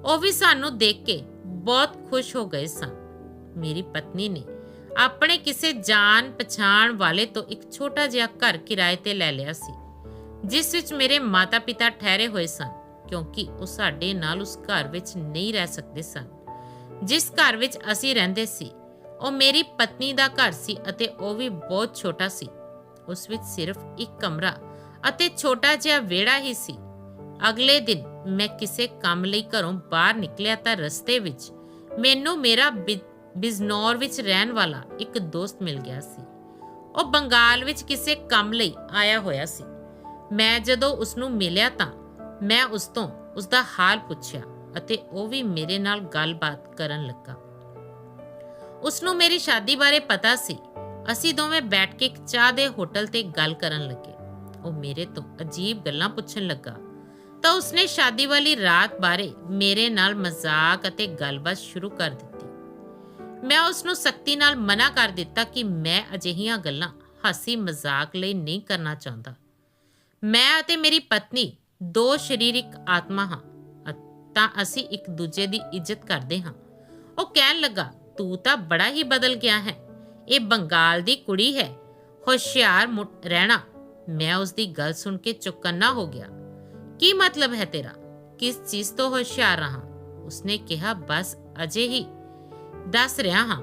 Speaker 1: ਉਹ ਵੀ ਸਾਨੂੰ ਦੇਖ ਕੇ ਬਹੁਤ ਖੁਸ਼ ਹੋ ਗਏ ਸਨ ਮੇਰੀ ਪਤਨੀ ਨੇ ਆਪਣੇ ਕਿਸੇ ਜਾਣ ਪਛਾਣ ਵਾਲੇ ਤੋਂ ਇੱਕ ਛੋਟਾ ਜਿਹਾ ਘਰ ਕਿਰਾਏ ਤੇ ਲੈ ਲਿਆ ਸੀ, ਜਿਸ ਵਿੱਚ ਮੇਰੇ ਮਾਤਾ-ਪਿਤਾ ਠਹਿਰੇ ਹੋਏ ਸਨ, ਕਿਉਂਕਿ ਉਹ ਸਾਡੇ ਨਾਲ ਉਸ ਘਰ ਵਿੱਚ ਨਹੀਂ ਰਹਿ ਸਕਦੇ ਸਨ। ਜਿਸ ਘਰ ਵਿੱਚ ਅਸੀਂ ਰਹਿੰਦੇ ਸੀ, ਉਹ ਮੇਰੀ ਪਤਨੀ ਦਾ ਘਰ ਸੀ ਅਤੇ ਉਹ ਵੀ ਬਹੁਤ ਛੋਟਾ ਸੀ। ਉਸ ਵਿੱਚ ਸਿਰਫ ਇੱਕ ਕਮਰਾ ਅਤੇ ਛੋਟਾ ਜਿਹਾ ਵਿਹੜਾ ਹੀ ਸੀ। ਅਗਲੇ ਦਿਨ ਮੈਂ ਕਿਸੇ ਕੰਮ ਲਈ ਘਰੋਂ ਬਾਹਰ ਨਿਕਲਿਆ ਤਾਂ ਰਸਤੇ ਵਿੱਚ ਮੈਨੂੰ ਮੇਰਾ ਬਿ- ਬਿਜਨੌਰ ਵਿੱਚ ਰਹਿਣ ਵਾਲਾ ਇੱਕ ਦੋਸਤ ਮਿਲ ਗਿਆ ਸੀ। ਉਹ ਬੰਗਾਲ ਵਿੱਚ ਕਿਸੇ ਕੰਮ ਲਈ ਆਇਆ ਹੋਇਆ ਸੀ। ਮੈਂ ਜਦੋਂ ਉਸ ਨੂੰ ਮਿਲਿਆ ਤਾਂ ਮੈਂ ਉਸ ਤੋਂ ਉਸ ਦਾ ਹਾਲ ਪੁੱਛਿਆ ਅਤੇ ਉਹ ਵੀ ਮੇਰੇ ਨਾਲ ਗੱਲਬਾਤ ਕਰਨ ਲੱਗਾ। ਉਸ ਨੂੰ ਮੇਰੀ ਸ਼ਾਦੀ ਬਾਰੇ ਪਤਾ ਸੀ। ਅਸੀਂ ਦੋਵੇਂ ਬੈਠ ਕੇ ਇੱਕ ਚਾਹ ਦੇ ਹੋਟਲ ਤੇ ਗੱਲ ਕਰਨ ਲੱਗੇ। ਉਹ ਮੇਰੇ ਤੋਂ ਅਜੀਬ ਗੱਲਾਂ ਪੁੱਛਣ ਲੱਗਾ ਤਾਂ ਉਸਨੇ ਸ਼ਾਦੀ ਵਾਲੀ ਰਾਤ ਬਾਰੇ ਮੇਰੇ ਨਾਲ ਮਜ਼ਾਕ ਅਤੇ ਗੱਲਬਾਤ ਸ਼ੁਰੂ ਕਰ ਦਿੱਤੀ। ਮੈਂ ਉਸ ਨੂੰ ਸਖਤੀ ਨਾਲ ਮਨਾ ਕਰ ਦਿੱਤਾ ਕਿ ਮੈਂ ਅਜਿਹੀਆਂ ਗੱਲਾਂ ਹਾਸੀ ਮਜ਼ਾਕ ਲਈ ਨਹੀਂ ਕਰਨਾ ਚਾਹੁੰਦਾ। ਮੈਂ ਅਤੇ ਮੇਰੀ ਪਤਨੀ ਦੋ ਸਰੀਰਿਕ ਆਤਮਾ ਹਾਂ ਤਾਂ ਅਸੀਂ ਇੱਕ ਦੂਜੇ ਦੀ ਇੱਜ਼ਤ ਕਰਦੇ ਹਾਂ। ਉਹ ਕਹਿਣ ਲੱਗਾ, ਤੂੰ ਤਾਂ ਬੜਾ ਹੀ ਬਦਲ ਗਿਆ ਹੈ। ਇਹ ਬੰਗਾਲ ਦੀ ਕੁੜੀ ਹੈ। ਹੁਸ਼ਿਆਰ ਮੁ- ਰਹਿਣਾ। ਮੈਂ ਉਸ ਦੀ ਗੱਲ ਸੁਣ ਕੇ ਚੁੱਕੰਨਾ ਹੋ ਗਿਆ। ਕੀ ਮਤਲਬ ਹੈ ਤੇਰਾ? ਕਿਸ ਚੀਜ਼ ਤੋਂ ਹੁਸ਼ਿਆਰ ਰਹਾ? ਉਸਨੇ ਕਿਹਾ, ਬਸ, ਅਜੇ ਹੀ। ਦੱਸ ਰਿਹਾ ਹਾਂ।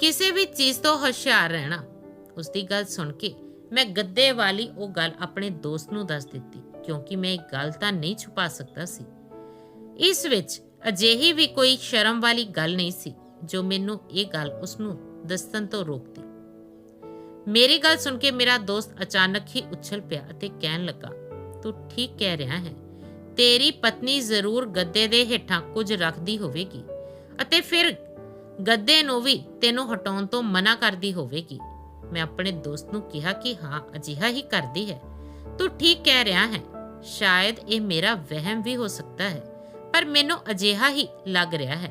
Speaker 1: ਕਿਸੇ ਵੀ ਚੀਜ਼ ਤੋਂ ਹੁਸ਼ਿਆਰ ਰਹਿਣਾ। ਉਸਦੀ ਗੱਲ ਸੁਣ ਕੇ ਮੈਂ ਗੱਦੇ ਵਾਲੀ ਉਹ ਗੱਲ ਆਪਣੇ ਦੋਸਤ ਨੂੰ ਦੱਸ ਦਿੱਤੀ, ਕਿਉਂਕਿ ਮੈਂ ਇਹ ਗੱਲ ਤਾਂ ਨਹੀਂ ਛੁਪਾ ਸਕਦਾ ਸੀ। ਇਸ ਵਿੱਚ ਅਜਿਹੀ ਵੀ ਕੋਈ ਸ਼ਰਮ ਵਾਲੀ ਗੱਲ ਨਹੀਂ ਸੀ, ਜੋ ਮੈਨੂੰ ਇਹ ਗੱਲ ਉਸ ਨੂੰ ਦੱਸਣ ਤੋਂ ਰੋਕਦੀ। ਮੇਰੀ ਗੱਲ ਸੁਣ ਕੇ ਮੇਰਾ ਦੋਸਤ ਅਚਾਨਕ ਹੀ ਉੱਛਲ ਪਿਆ ਅਤੇ ਕਹਿਣ ਲੱਗਾ ਤੂੰ ਠੀਕ ਕਹਿ ਰਿਹਾ ਹੈ। ਤੇਰੀ ਪਤਨੀ ਜ਼ਰੂਰ ਗੱਦੇ ਦੇ ਹੇਠਾਂ ਕੁਝ ਰੱਖਦੀ ਹੋਵੇਗੀ ਅਤੇ ਫਿਰ ਗੱਦੇ ਨੂੰ ਵੀ ਤੈਨੂੰ ਹਟਾਉਣ ਤੋਂ ਮਨਾ ਕਰਦੀ ਹੋਵੇਗੀ। ਮੈਂ ਆਪਣੇ ਦੋਸਤ ਨੂੰ ਕਿਹਾ ਕਿ ਹਾਂ, ਅਜਿਹਾ ਹੀ ਕਰਦੀ ਹੈ। ਤੂੰ ਠੀਕ ਕਹਿ ਰਿਹਾ ਹੈ। ਸ਼ਾਇਦ ਇਹ ਮੇਰਾ ਵਹਿਮ ਵੀ ਹੋ ਸਕਦਾ ਹੈ, ਪਰ ਮੈਨੂੰ ਅਜਿਹਾ ਹੀ ਲੱਗ ਰਿਹਾ ਹੈ।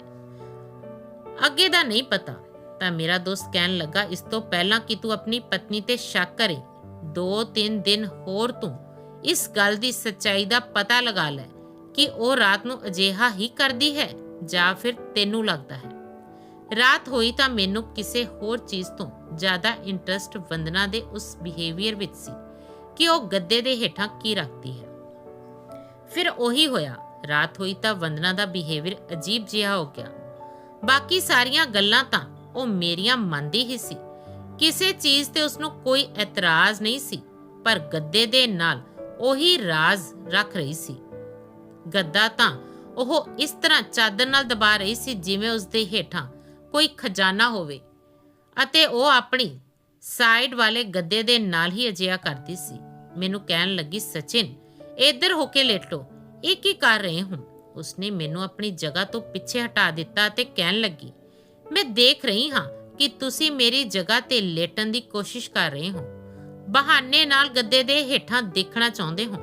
Speaker 1: ਅੱਗੇ ਦਾ ਨਹੀਂ ਪਤਾ, ਤਾਂ ਮੇਰਾ ਦੋਸਤ ਕਹਿਣ ਲੱਗਾ, ਇਸ ਤੋਂ ਪਹਿਲਾਂ ਕਿ ਤੂੰ ਆਪਣੀ ਪਤਨੀ ਤੇ ਸ਼ੱਕ ਕਰੇ ਦੋ ਤਿੰਨ ਦਿਨ ਹੋਰ ਤੂੰ ਇਸ ਗੱਲ ਦੀ ਸੱਚਾਈ ਦਾ ਪਤਾ ਲਗਾ ਲੈ ਕਿ ਉਹ ਰਾਤ ਨੂੰ ਅਜਿਹਾ ਹੀ ਕਰਦੀ ਹੈ ਜਾਂ ਫਿਰ ਤੈਨੂੰ ਲੱਗਦਾ ਹੈ। ਰਾਤ ਹੋਈ ਤਾਂ ਮੈਨੂੰ ਕਿਸੇ ਹੋਰ ਚੀਜ਼ ਤੋਂ ਜ਼ਿਆਦਾ ਇੰਟਰਸਟ ਵੰਦਨਾ ਦੇ ਉਸ ਬਿਹੇਵੀਅਰ ਵਿੱਚ ਸੀ ਕਿ ਉਹ ਗੱਦੇ ਦੇ ਹੇਠਾਂ ਕੀ ਰੱਖਦੀ ਹੈ। ਫਿਰ ਉਹੀ ਹੋਇਆ, ਰਾਤ ਹੋਈ ਤਾਂ ਵੰਦਨਾ ਦਾ ਬਿਹੇਵੀਅਰ ਅਜੀਬ ਜਿਹਾ ਹੋ ਗਿਆ। ਬਾਕੀ ਸਾਰੀਆਂ ਗੱਲਾਂ ਤਾਂ ਉਹ ਮੇਰੀਆਂ ਮੰਨਦੀ ਹੀ ਸੀ। ਕਿਸੇ ਚੀਜ਼ ਤੇ ਉਸ ਨੂੰ ਕੋਈ ਇਤਰਾਜ਼ ਨਹੀਂ ਸੀ, ਪਰ ਗੱਦੇ ਦੇ ਨਾਲ ਉਹੀ ਰਾਜ਼ ਰੱਖ ਰਹੀ ਸੀ। ਗੱਦਾ ਤਾਂ ਉਹ ਇਸ ਤਰ੍ਹਾਂ ਚਾਦਰ ਨਾਲ ਦਬਾ ਰਹੀ ਸੀ ਜਿਵੇਂ ਉਸ ਦੇ ਹੇਠਾਂ ਕੋਈ ਖਜ਼ਾਨਾ ਹੋਵੇ ਅਤੇ ਉਹ ਆਪਣੀ ਸਾਈਡ ਵਾਲੇ ਗੱਦੇ ਦੇ ਨਾਲ ਹੀ ਅਜਿਹਾ ਕਰਦੀ ਸੀ। ਮੈਨੂੰ ਕਹਿਣ ਲੱਗੀ, ਸਚਿਨ, ਇੱਧਰ ਹੋ ਕੇ ਲੇਟੋ ਇਹ ਕੀ ਕਰ ਰਹੇ ਹੋ ਉਸਨੇ ਮੈਨੂੰ ਆਪਣੀ ਜਗ੍ਹਾ ਤੋਂ ਪਿੱਛੇ ਹਟਾ ਦਿੱਤਾ ਤੇ ਕਹਿਣ ਲੱਗੀ, ਮੈਂ ਦੇਖ ਰਹੀ ਹਾਂ ਕਿ ਤੁਸੀਂ ਮੇਰੀ ਜਗ੍ਹਾ ਤੇ ਲੇਟਣ ਦੀ ਕੋਸ਼ਿਸ਼ ਕਰ ਰਹੇ ਹੋ। ਬਹਾਨੇ ਨਾਲ ਗੱਦੇ ਦੇ ਹੇਠਾਂ ਦੇਖਣਾ ਚਾਹੁੰਦੇ ਹੋ।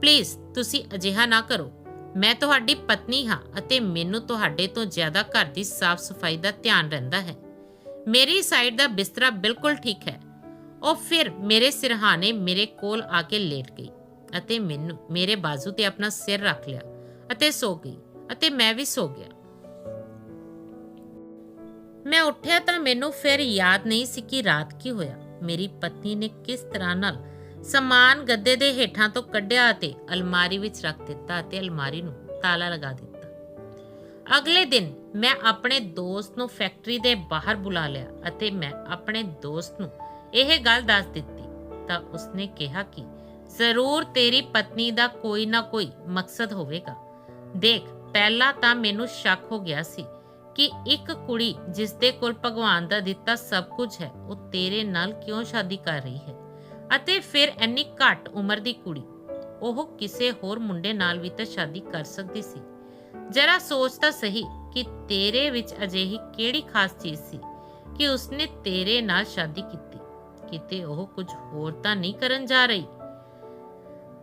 Speaker 1: ਪਲੀਜ਼ ਤੁਸੀਂ ਅਜਿਹਾ ਨਾ ਕਰੋ। ਮੈਂ ਤੁਹਾਡੀ ਪਤਨੀ ਹਾਂ ਅਤੇ ਮੈਨੂੰ ਤੁਹਾਡੇ ਤੋਂ ਜ਼ਿਆਦਾ ਘਰ ਦੀ ਸਾਫ਼ ਸਫ਼ਾਈ ਦਾ ਧਿਆਨ ਰਹਿੰਦਾ ਹੈ। ਮੇਰੀ ਸਾਈਡ ਦਾ ਬਿਸਤਰਾ ਬਿਲਕੁਲ ਠੀਕ ਹੈ। ਉਹ ਫਿਰ ਮੇਰੇ ਸਿਰਹਾਣੇ ਮੇਰੇ ਕੋਲ ਆ ਕੇ ਲੇਟ ਗਈ ਅਤੇ ਮੈਨੂੰ, ਮੇਰੇ ਬਾਜ਼ੂ ਤੇ ਆਪਣਾ ਸਿਰ ਰੱਖ ਲਿਆ ਅਤੇ ਸੋ ਗਈ ਅਤੇ ਮੈਂ ਵੀ ਸੋ ਗਿਆ। ਮੈਂ ਉੱਠਿਆ ਤਾਂ ਮੈਨੂੰ ਫਿਰ ਯਾਦ ਨਹੀਂ ਸੀ ਕਿ ਰਾਤ ਕੀ ਹੋਇਆ। ਮੇਰੀ ਪਤਨੀ ਨੇ ਕਿਸ ਤਰ੍ਹਾਂ ਨਾਲ ਸਮਾਨ ਗੱਦੇ ਦੇ ਹੇਠਾਂ ਤੋਂ ਕੱਢਿਆ ਅਤੇ ਅਲਮਾਰੀ ਵਿੱਚ ਰੱਖ ਦਿੱਤਾ ਅਤੇ ਅਲਮਾਰੀ ਨੂੰ ਤਾਲਾ ਲਗਾ ਦਿੱਤਾ। ਅਗਲੇ ਦਿਨ ਮੈਂ ਆਪਣੇ ਦੋਸਤ ਨੂੰ ਫੈਕਟਰੀ ਦੇ ਬਾਹਰ ਬੁਲਾ ਲਿਆ ਅਤੇ ਮੈਂ ਆਪਣੇ ਦੋਸਤ ਨੂੰ ਇਹ ਗੱਲ ਦੱਸ ਦਿੱਤੀ। ਤਾਂ ਉਸਨੇ ਕਿਹਾ ਕਿ ਜ਼ਰੂਰ ਤੇਰੀ ਪਤਨੀ ਦਾ ਕੋਈ ਨਾ ਕੋਈ ਮਕਸਦ ਹੋਵੇਗਾ। ਦੇਖ, ਪਹਿਲਾਂ ਤਾਂ ਮੈਨੂੰ ਸ਼ੱਕ ਹੋ ਗਿਆ ਸੀ ਕਿ ਇੱਕ ਕੁੜੀ ਜਿਸ ਦੇ ਕੋਲ ਭਗਵਾਨ ਦਾ ਦਿੱਤਾ ਸਭ ਕੁਝ ਹੈ, ਉਹ ਤੇਰੇ ਨਾਲ ਕਿਉਂ ਸ਼ਾਦੀ ਕਰ ਰਹੀ ਹੈ? ਅਤੇ ਫਿਰ ਇੰਨੀ ਘੱਟ ਉਮਰ ਦੀ ਕੁੜੀ, ਉਹ ਕਿਸੇ ਹੋਰ ਮੁੰਡੇ ਨਾਲ ਵੀ ਤਾਂ ਸ਼ਾਦੀ ਕਰ ਸਕਦੀ ਸੀ। ਜਰਾ ਸੋਚ ਤਾਂ ਸਹੀ ਕਿ ਤੇਰੇ ਵਿੱਚ ਅਜਿਹੀ ਕਿਹੜੀ ਖਾਸ ਚੀਜ਼ ਸੀ ਕਿ ਉਸਨੇ ਤੇਰੇ ਨਾਲ ਸ਼ਾਦੀ ਕੀਤੀ। ਕਿਤੇ ਉਹ ਕੁਝ ਹੋਰ ਤਾਂ ਨਹੀਂ ਕਰਨ ਜਾ ਰਹੀ?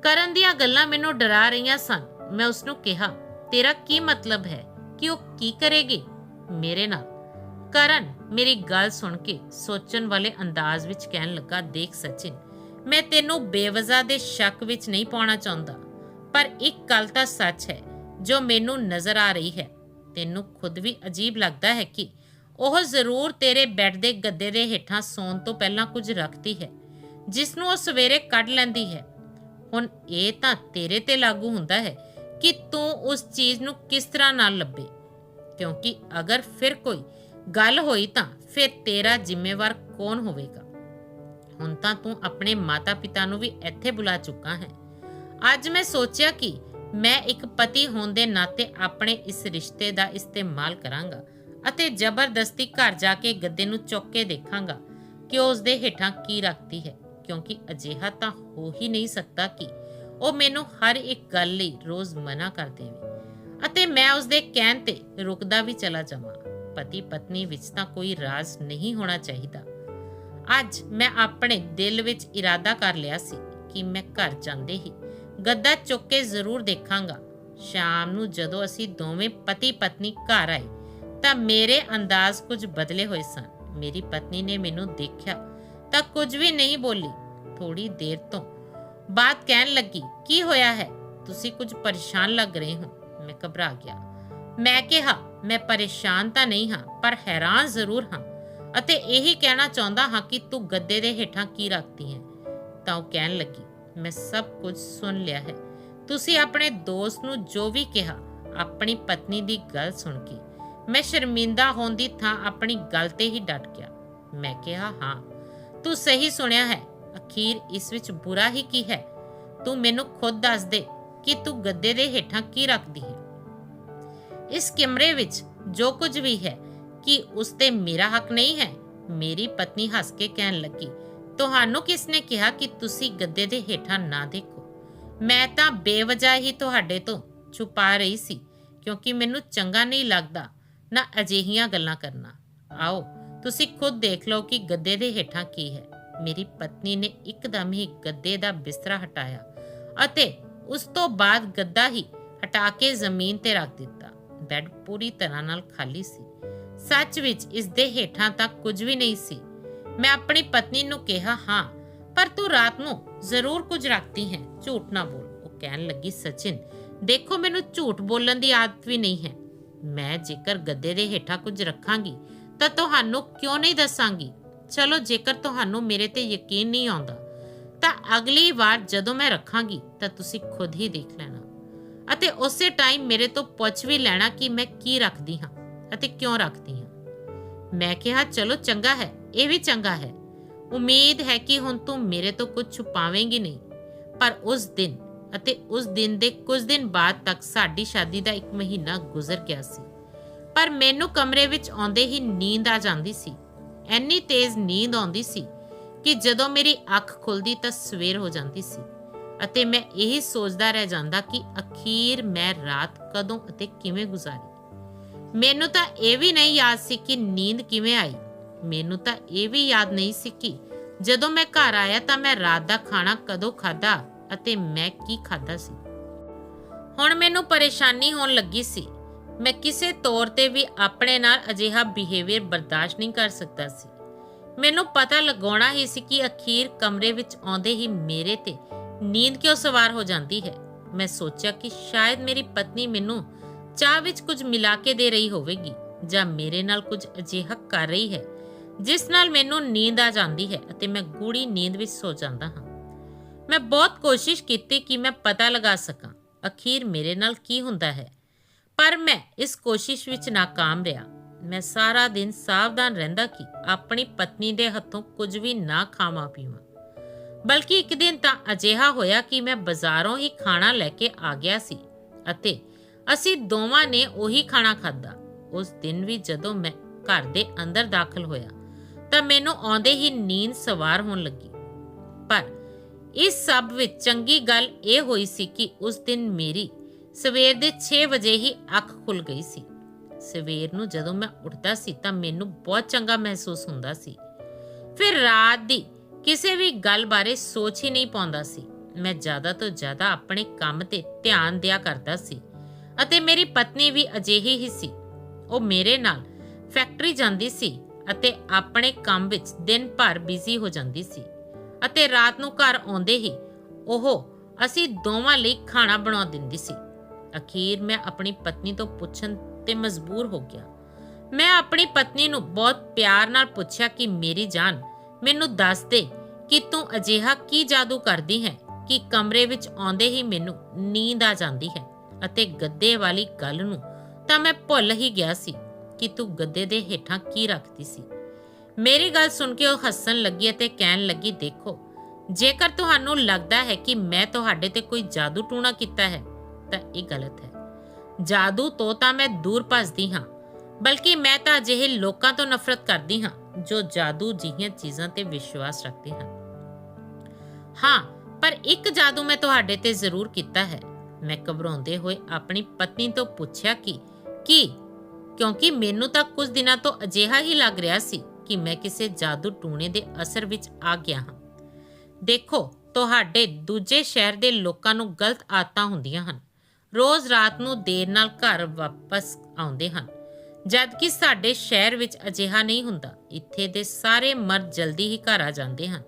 Speaker 1: ਕਰਨ ਦੀਆਂ ਗੱਲਾਂ ਮੈਨੂੰ ਡਰਾ ਰਹੀਆਂ ਸਨ। ਮੈਂ ਉਸ ਨੂੰ ਕਿਹਾ, ਤੇਰਾ ਕੀ ਮਤਲਬ ਹੈ? ਕਿ ਉਹ ਕੀ ਕਰੇਗੀ? ਮੇਰੇ ਨਾਲ। ਕਰਨ, ਮੇਰੀ ਗੱਲ ਸੁਣ ਕੇ ਸੋਚਣ ਵਾਲੇ ਅੰਦਾਜ਼ ਵਿੱਚ ਕਹਿਣ ਲੱਗਾ, ਦੇਖ ਸਚਿਨ, ਮੈਂ ਤੈਨੂੰ ਬੇਵਜ਼ਾ ਦੇ ਸ਼ੱਕ ਵਿੱਚ ਨਹੀਂ ਪਾਉਣਾ ਚਾਹੁੰਦਾ, ਪਰ ਇੱਕ ਗੱਲ ਤਾਂ ਸੱਚ ਹੈ, ਜੋ ਮੈਨੂੰ ਨਜ਼ਰ ਆ ਰਹੀ ਹੈ। ਤੈਨੂੰ ਖੁਦ ਵੀ ਅਜੀਬ ਲੱਗਦਾ ਹੈ ਕਿ ਉਹ ਜ਼ਰੂਰ ਤੇਰੇ ਬੈੱਡ ਦੇ ਗੱਦੇ ਦੇ ਹੇਠਾਂ ਸੌਣ ਤੋਂ ਪਹਿਲਾਂ ਕੁਝ ਰੱਖਦੀ ਹੈ ਜਿਸ ਨੂੰ ਉਹ ਸਵੇਰੇ ਕੱਢ ਲੈਂਦੀ ਹੈ। ਹੁਣ ਇਹ ਤਾਂ ਤੇਰੇ ਤੇ ਲਾਗੂ ਹੁੰਦਾ ਹੈ ਕਿ ਤੂੰ ਉਸ ਚੀਜ਼ ਨੂੰ ਕਿਸ ਤਰ੍ਹਾਂ ਨਾਲ ਲੱਭੇ। ਕਿਉਂਕਿ ਅਗਰ ਫਿਰ ਕੋਈ ਗੱਲ ਹੋਈ ਤਾਂ ਫਿਰ ਤੇਰਾ ਜ਼ਿੰਮੇਵਾਰ ਕੌਣ ਹੋਵੇਗਾ? ਹੁਣ ਤਾਂ ਤੂੰ ਆਪਣੇ ਮਾਤਾ-ਪਿਤਾ ਨੂੰ ਵੀ ਇੱਥੇ ਬੁਲਾ ਚੁੱਕਾ ਹੈ। ਅੱਜ ਮੈਂ ਸੋਚਿਆ ਕਿ ਮੈਂ ਇੱਕ ਪਤੀ ਹੋਣ ਦੇ ਨਾਤੇ ਆਪਣੇ ਇਸ ਰਿਸ਼ਤੇ ਦਾ ਇਸਤੇਮਾਲ ਕਰਾਂਗਾ ਅਤੇ ਜ਼ਬਰਦਸਤੀ ਘਰ ਜਾ ਕੇ ਗੱਦੇ ਨੂੰ ਚੁੱਕ ਕੇ ਦੇਖਾਂਗਾ ਕਿ ਉਹ ਉਸ ਦੇ ਹੇਠਾਂ ਕੀ ਰੱਖਦੀ ਹੈ, ਕਿਉਂਕਿ ਅਜਿਹਾ ਤਾਂ ਹੋ ਹੀ ਨਹੀਂ ਸਕਦਾ ਕਿ ਉਹ ਮੈਨੂੰ ਹਰ ਇੱਕ ਗੱਲ ਲਈ ਰੋਜ਼ ਮਨਾ ਕਰ ਦੇਵੇ। ਅਤੇ ਮੈਂ ਉਸ ਦੇ ਕਹਿਣ ਤੇ ਰੁਕਦਾ ਵੀ ਚਲਾ ਜਾਵਾਂ। ਪਤੀ ਪਤਨੀ ਵਿੱਚ ਤਾਂ ਕੋਈ ਰਾਜ਼ ਨਹੀਂ ਹੋਣਾ ਚਾਹੀਦਾ। ਅੱਜ ਮੈਂ ਆਪਣੇ ਦਿਲ ਵਿੱਚ ਇਰਾਦਾ ਕਰ ਲਿਆ ਸੀ ਕਿ ਮੈਂ ਘਰ ਜਾਂਦੇ ਹੀ ਗੱਦਾ ਚੁੱਕ ਕੇ ਜ਼ਰੂਰ ਦੇਖਾਂਗਾ। ਸ਼ਾਮ ਨੂੰ ਜਦੋਂ ਅਸੀਂ ਦੋਵੇਂ ਪਤੀ ਪਤਨੀ ਘਰ ਆਏ, ਤਾਂ ਮੇਰੇ ਅੰਦਾਜ਼ ਕੁਝ ਬਦਲੇ ਹੋਏ ਸਨ। ਮੇਰੀ ਪਤਨੀ ਨੇ ਮੈਨੂੰ ਦੇਖਿਆ ਤਾਂ ਕੁਝ ਵੀ ਨਹੀਂ ਬੋਲੀ। ਥੋੜੀ ਦੇਰ ਤੋਂ ਬਾਅਦ ਕਹਿਣ ਲੱਗੀ, ਕੀ ਹੋਇਆ ਹੈ? ਤੁਸੀਂ ਕੁਝ ਪਰੇਸ਼ਾਨ ਲੱਗ ਰਹੇ ਹੋ। ਮੈਂ ਘਬਰਾ ਗਿਆ। ਮੈਂ ਕਿਹਾ, ਮੈਂ ਪਰੇਸ਼ਾਨ ਤਾਂ ਨਹੀਂ ਹਾਂ, ਪਰ ਹੈਰਾਨ ਜ਼ਰੂਰ ਹਾਂ ਅਤੇ ਇਹੀ ਕਹਿਣਾ ਚਾਹੁੰਦਾ ਹਾਂ ਕਿ ਤੂੰ ਗੱਦੇ ਦੇ ਹੇਠਾਂ ਕੀ ਰੱਖਦੀ ਹੈ? ਤਾਂ ਉਹ ਕਹਿਣ ਲੱਗੀ, ਮੈਂ ਸਭ ਕੁਝ ਸੁਣ ਲਿਆ ਹੈ। ਤੁਸੀਂ ਆਪਣੇ ਦੋਸਤ ਨੂੰ ਜੋ ਵੀ ਕਿਹਾ, ਆਪਣੀ ਪਤਨੀ ਦੀ ਗੱਲ ਸੁਣ ਕੇ। ਮੈਂ ਸ਼ਰਮਿੰਦਾ ਹੋਣ ਦੀ ਥਾਂ ਆਪਣੀ ਗੱਲ ਤੇ ਹੀ ਡਟ ਗਿਆ। ਮੈਂ ਕਿਹਾ, ਹਾਂ, ਤੂੰ ਸਹੀ ਸੁਣਿਆ ਹੈ। ਅਖੀਰ ਇਸ ਵਿੱਚ ਬੁਰਾ ਹੀ ਕੀ ਹੈ? ਤੂੰ ਮੈਨੂੰ ਖੁਦ ਦੱਸ ਦੇ ਕਿ ਤੂੰ ਗੱਦੇ ਦੇ ਹੇਠਾਂ ਕੀ ਰੱਖਦੀ ਹੈ? ਇਸ ਕਮਰੇ ਵਿੱਚ ਜੋ ਕੁਝ ਵੀ ਹੈ ਕਿ ਉਸ ਤੇ ਮੇਰਾ ਹੱਕ ਨਹੀਂ ਹੈ। ਮੇਰੀ ਪਤਨੀ ਹੱਸ ਕੇ ਕਹਿਣ ਲੱਗੀ, ਤੁਹਾਨੂੰ ਕਿਸ ਨੇ ਕਿਹਾ ਕਿ ਤੁਸੀਂ ਗੱਦੇ ਦੇ ਹੇਠਾਂ ਨਾ ਦੇਖੋ? ਮੈਂ ਤਾਂ ਬੇਵਜ੍ਹਾ ਹੀ ਤੁਹਾਡੇ ਤੋਂ ਛੁਪਾ ਰਹੀ ਸੀ, ਕਿਉਂਕਿ ਮੈਨੂੰ ਚੰਗਾ ਨਹੀਂ ਲੱਗਦਾ ਨਾ ਅਜਿਹੀਆਂ ਗੱਲਾਂ ਕਰਨਾ। ਆਓ, ਤੁਸੀਂ ਖੁਦ ਦੇਖ ਲਓ ਕਿ ਗੱਦੇ ਦੇ ਹੇਠਾਂ ਕੀ ਹੈ। ਮੇਰੀ ਪਤਨੀ ਨੇ ਇੱਕਦਮ ਹੀ ਗੱਦੇ ਦਾ ਬਿਸਤਰਾ ਹਟਾਇਆ ਅਤੇ ਉਸ ਤੋਂ ਬਾਅਦ ਗੱਦਾ ਹੀ ਹਟਾ ਕੇ ਜ਼ਮੀਨ ਤੇ ਰੱਖ ਦਿੱਤਾ। ਬੈੱਡ ਪੂਰੀ ਤਰ੍ਹਾਂ ਨਾਲ ਖਾਲੀ ਸੀ। ਸੱਚ ਵਿੱਚ ਇਸ ਦੇ ਹੇਠਾਂ ਤਾਂ ਕੁਝ ਵੀ ਨਹੀਂ ਸੀ। ਮੈਂ ਆਪਣੀ ਪਤਨੀ ਨੂੰ ਕਿਹਾ, ਹਾਂ, ਪਰ ਤੂੰ ਰਾਤ ਨੂੰ ਜ਼ਰੂਰ ਕੁਝ ਰੱਖਦੀ ਹੈ, ਝੂਠ ਨਾ ਬੋਲ। ਉਹ ਕਹਿਣ ਲੱਗੀ, ਸਚਿਨ, ਦੇਖੋ ਮੈਨੂੰ ਝੂਠ ਬੋਲਣ ਦੀ ਆਦਤ ਵੀ ਨਹੀਂ ਹੈ। ਮੈਂ ਜੇਕਰ ਗੱਦੇ ਦੇ ਹੇਠਾਂ ਕੁਝ ਰੱਖਾਂਗੀ, ਤਾਂ ਤੁਹਾਨੂੰ ਕਿਉਂ ਨਹੀਂ ਦੱਸਾਂਗੀ? ਚਲੋ, ਜੇਕਰ ਤੁਹਾਨੂੰ ਮੇਰੇ ਤੇ ਯਕੀਨ ਨਹੀਂ ਆਉਂਦਾ, ਤਾਂ ਅਗਲੀ ਵਾਰ ਜਦੋਂ ਮੈਂ ਰੱਖਾਂਗੀ, ਤਾਂ ਤੁਸੀਂ ਖੁਦ ਹੀ ਦੇਖ ਲੈਣਾ। ਅਤੇ ਉਸੇ ਟਾਈਮ ਮੇਰੇ ਤੋਂ ਪੁੱਛ ਵੀ ਲੈਣਾ ਕਿ ਮੈਂ ਕੀ ਰੱਖਦੀ ਹਾਂ ਅਤੇ ਕਿਉਂ ਰੱਖਦੀ ਹਾਂ। ਮੈਂ ਕਿਹਾ, ਚਲੋ ਚੰਗਾ ਹੈ, ਇਹ ਵੀ ਚੰਗਾ ਹੈ। ਉਮੀਦ ਹੈ ਕਿ ਹੁਣ ਤੂੰ ਮੇਰੇ ਤੋਂ ਕੁਝ ਛੁਪਾਵੇਂਗੀ ਨਹੀਂ। ਪਰ ਉਸ ਦਿਨ ਅਤੇ ਉਸ ਦਿਨ ਦੇ ਕੁਝ ਦਿਨ ਬਾਅਦ ਤੱਕ ਸਾਡੀ ਸ਼ਾਦੀ ਦਾ ਇੱਕ ਮਹੀਨਾ ਗੁਜ਼ਰ ਗਿਆ ਸੀ। ਪਰ ਮੈਨੂੰ ਕਮਰੇ ਵਿੱਚ ਆਉਂਦੇ ਹੀ ਨੀਂਦ ਆ ਜਾਂਦੀ ਸੀ। ਐਨੀ ਤੇਜ਼ ਨੀਂਦ ਆਉਂਦੀ ਸੀ ਕਿ ਜਦੋਂ ਮੇਰੀ ਅੱਖ ਖੁੱਲਦੀ ਤਾਂ ਸਵੇਰ ਹੋ ਜਾਂਦੀ ਸੀ। ਅਤੇ ਮੈਂ ਇਹ ਸੋਚਦਾ ਰਹਿ ਜਾਂਦਾ ਕਿ ਅਖੀਰ ਮੈਂ ਰਾਤ ਕਦੋਂ ਅਤੇ ਕਿਵੇਂ ਗੁਜ਼ਾਰੀ। ਮੈਨੂੰ ਤਾਂ ਇਹ ਵੀ ਨਹੀਂ ਯਾਦ ਸੀ ਕਿ ਨੀਂਦ ਕਿਵੇਂ ਆਈ। ਮੈਨੂੰ ਤਾਂ ਇਹ ਵੀ ਯਾਦ ਨਹੀਂ ਸੀ ਕਿ ਜਦੋਂ ਮੈਂ ਘਰ ਆਇਆ ਤਾਂ ਮੈਂ ਰਾਤ ਦਾ ਖਾਣਾ ਕਦੋਂ ਖਾਦਾ ਅਤੇ ਮੈਂ ਕੀ ਖਾਦਾ ਸੀ। ਹੁਣ ਮੈਨੂੰ ਪਰੇਸ਼ਾਨੀ ਹੋਣ ਲੱਗੀ ਸੀ। ਮੈਂ ਕਿਸੇ ਤੌਰ ਤੇ ਵੀ ਆਪਣੇ ਨਾਲ ਅਜਿਹਾ ਬਿਹੇਵੀਅਰ ਬਰਦਾਸ਼ਤ ਨਹੀਂ ਕਰ ਸਕਦਾ ਸੀ। ਮੈਨੂੰ ਪਤਾ ਲਗਾਉਣਾ ਹੀ ਸੀ ਕਿ ਅਖੀਰ ਕਮਰੇ ਵਿੱਚ ਆਉਂਦੇ ਹੀ ਮੇਰੇ ਤੇ ਨੀਂਦ ਕਿਉਂ ਸਵਾਰ ਹੋ ਜਾਂਦੀ ਹੈ? ਮੈਂ ਸੋਚਿਆ ਕਿ ਸ਼ਾਇਦ ਮੇਰੀ ਪਤਨੀ ਮੈਨੂੰ ਚਾਹ ਵਿੱਚ ਕੁਝ ਮਿਲਾ ਕੇ ਦੇ ਰਹੀ ਹੋਵੇਗੀ, ਜਾਂ ਮੇਰੇ ਨਾਲ ਕੁਝ ਅਜੀਹਾ ਕਰ ਰਹੀ ਹੈ, ਜਿਸ ਨਾਲ ਮੈਨੂੰ ਨੀਂਦ ਆ ਜਾਂਦੀ ਹੈ ਅਤੇ ਮੈਂ ਗੂੜੀ ਨੀਂਦ ਵਿੱਚ ਸੋ ਜਾਂਦਾ ਹਾਂ। ਮੈਂ ਬਹੁਤ ਕੋਸ਼ਿਸ਼ ਕੀਤੀ ਕਿ ਮੈਂ ਪਤਾ ਲਗਾ ਸਕਾਂ, ਅਖੀਰ ਮੇਰੇ ਨਾਲ ਕੀ ਹੁੰਦਾ ਹੈ, ਪਰ ਮੈਂ ਇਸ ਕੋਸ਼ਿਸ਼ ਵਿੱਚ ناکਾਮ ਰਿਹਾ। ਮੈਂ ਸਾਰਾ ਦਿਨ ਸਾਵਧਾਨ ਰਹਿੰਦਾ ਕਿ ਆਪਣੀ ਪਤਨੀ ਦੇ ਹੱਥੋਂ ਕੁਝ ਵੀ ਨਾ ਖਾਵਾਂ ਪੀਵਾਂ। ਬਲਕਿ ਇੱਕ ਦਿਨ ਤਾਂ ਅਜਿਹਾ ਹੋਇਆ ਕਿ ਮੈਂ ਬਾਜ਼ਾਰੋਂ ਹੀ ਖਾਣਾ ਲੈ ਕੇ ਆ ਗਿਆ ਸੀ ਅਤੇ ਅਸੀਂ ਦੋਵਾਂ ਨੇ ਉਹੀ ਖਾਣਾ ਖਾਦਾ ਉਸ ਦਿਨ ਵੀ ਜਦੋਂ ਮੈਂ ਘਰ ਦੇ ਅੰਦਰ ਦਾਖਲ ਹੋਇਆ ਤਾਂ ਮੈਨੂੰ ਆਉਂਦੇ ਹੀ ਨੀਂਦ ਸਵਾਰ ਹੋਣ ਲੱਗੀ। ਪਰ ਇਸ ਸਭ ਵਿੱਚ ਚੰਗੀ ਗੱਲ ਇਹ ਹੋਈ ਸੀ ਕਿ ਉਸ ਦਿਨ ਮੇਰੀ ਸਵੇਰ ਦੇ 6 ਵਜੇ ਹੀ ਅੱਖ ਖੁੱਲ ਗਈ ਸੀ। ਸਵੇਰ ਨੂੰ ਜਦੋਂ ਮੈਂ ਉੱਠਦਾ ਸੀ ਤਾਂ ਮੈਨੂੰ ਬਹੁਤ ਚੰਗਾ ਮਹਿਸੂਸ ਹੁੰਦਾ ਸੀ। ਫਿਰ ਰਾਤ ਦੀ ਕਿਸੇ ਵੀ ਗੱਲ ਬਾਰੇ ਸੋਚ ਹੀ ਨਹੀਂ ਪਾਉਂਦਾ ਸੀ। ਮੈਂ ਜ਼ਿਆਦਾ ਤੋਂ ਜ਼ਿਆਦਾ ਆਪਣੇ ਕੰਮ ਤੇ ਧਿਆਨ ਦਿਆ ਕਰਦਾ ਸੀ ਅਤੇ ਮੇਰੀ ਪਤਨੀ ਵੀ ਅਜਿਹੀ ਹੀ ਸੀ। ਉਹ ਮੇਰੇ ਨਾਲ ਫੈਕਟਰੀ ਜਾਂਦੀ ਸੀ ਅਤੇ ਆਪਣੇ ਕੰਮ ਵਿੱਚ ਦਿਨ ਭਰ ਬਿਜ਼ੀ ਹੋ ਜਾਂਦੀ ਸੀ ਅਤੇ ਰਾਤ ਨੂੰ ਘਰ ਆਉਂਦੇ ਹੀ ਉਹ ਅਸੀਂ ਦੋਵਾਂ ਲਈ ਖਾਣਾ ਬਣਾ ਦਿੰਦੀ ਸੀ। ਅਖੀਰ ਮੈਂ ਆਪਣੀ ਪਤਨੀ ਤੋਂ ਪੁੱਛਣ ਤੇ ਮਜਬੂਰ ਹੋ ਗਿਆ। ਮੈਂ ਆਪਣੀ ਪਤਨੀ ਨੂੰ ਬਹੁਤ ਪਿਆਰ ਨਾਲ ਪੁੱਛਿਆ ਕਿ ਮੇਰੀ ਜਾਨ ਮੈਨੂੰ ਦੱਸ ਦੇ ਕਿ ਤੂੰ ਅਜਿਹਾ ਕੀ ਜਾਦੂ ਕਰਦੀ ਹੈ ਕਿ ਕਮਰੇ ਵਿੱਚ ਆਉਂਦੇ ਹੀ ਮੈਨੂੰ ਨੀਂਦ ਆ ਜਾਂਦੀ ਹੈ ਅਤੇ ਗੱਦੇ ਵਾਲੀ ਗੱਲ ਨੂੰ ਤਾਂ ਮੈਂ ਭੁੱਲ ਹੀ ਗਿਆ ਸੀ ਕਿ ਤੂੰ ਗੱਦੇ ਦੇ ਹੇਠਾਂ ਕੀ ਰੱਖਦੀ ਸੀ। ਮੇਰੀ ਗੱਲ ਸੁਣ ਕੇ ਉਹ ਹੱਸਣ ਲੱਗੀ ਅਤੇ ਕਹਿਣ ਲੱਗੀ, ਦੇਖੋ, ਜੇਕਰ ਤੁਹਾਨੂੰ ਲੱਗਦਾ ਹੈ ਕਿ ਮੈਂ ਤੁਹਾਡੇ ਤੇ ਕੋਈ ਜਾਦੂ ਟੂਣਾ ਕੀਤਾ ਹੈ, ਤਾਂ ਇਹ ਗਲਤ ਹੈ। ਜਾਦੂ ਤੋਂ ਤਾਂ ਮੈਂ ਦੂਰ ਭੱਜਦੀ ਹਾਂ, ਬਲਕਿ ਮੈਂ ਤਾਂ ਅਜਿਹੇ ਲੋਕਾਂ ਤੋਂ ਨਫ਼ਰਤ ਕਰਦੀ ਹਾਂ ਜੋ ਜਾਦੂ ਜਿਹੀਆਂ ਚੀਜ਼ਾਂ ਤੇ ਵਿਸ਼ਵਾਸ ਰੱਖਦੇ ਹਨ। ਹਾਂ, ਪਰ ਇੱਕ ਜਾਦੂ ਮੈਂ ਤੁਹਾਡੇ ਤੇ ਜ਼ਰੂਰ ਕੀਤਾ ਹੈ। ਮੈਂ ਘਬਰਾਉਂਦੇ ਹੋਏ ਆਪਣੀ ਪਤਨੀ ਤੋਂ ਪੁੱਛਿਆ ਕਿ, ਕੀ? ਕਿਉਂਕਿ ਮੈਨੂੰ ਤਾਂ ਕੁਝ ਦਿਨਾਂ ਤੋਂ ਅਜਿਹਾ ਹੀ ਲੱਗ ਰਿਹਾ ਸੀ ਕਿ ਮੈਂ ਕਿਸੇ ਜਾਦੂ ਟੂਣੇ ਦੇ ਅਸਰ ਵਿੱਚ ਆ ਗਿਆ ਹਾਂ। ਦੇਖੋ, ਤੁਹਾਡੇ ਦੂਜੇ ਸ਼ਹਿਰ ਦੇ ਲੋਕਾਂ ਨੂੰ ਗਲਤ ਆਦਤਾਂ ਹੁੰਦੀਆਂ ਹਨ। ਰੋਜ਼ ਰਾਤ ਨੂੰ ਦੇਰ ਨਾਲ ਘਰ ਵਾਪਸ ਆਉਂਦੇ ਹਨ। ਜਦਕਿ ਸਾਡੇ ਸ਼ਹਿਰ ਵਿੱਚ ਅਜਿਹਾ ਨਹੀਂ ਹੁੰਦਾ, ਇੱਥੇ ਦੇ ਸਾਰੇ ਮਰਦ ਜਲਦੀ ਹੀ ਘਰ ਆ ਜਾਂਦੇ ਹਨ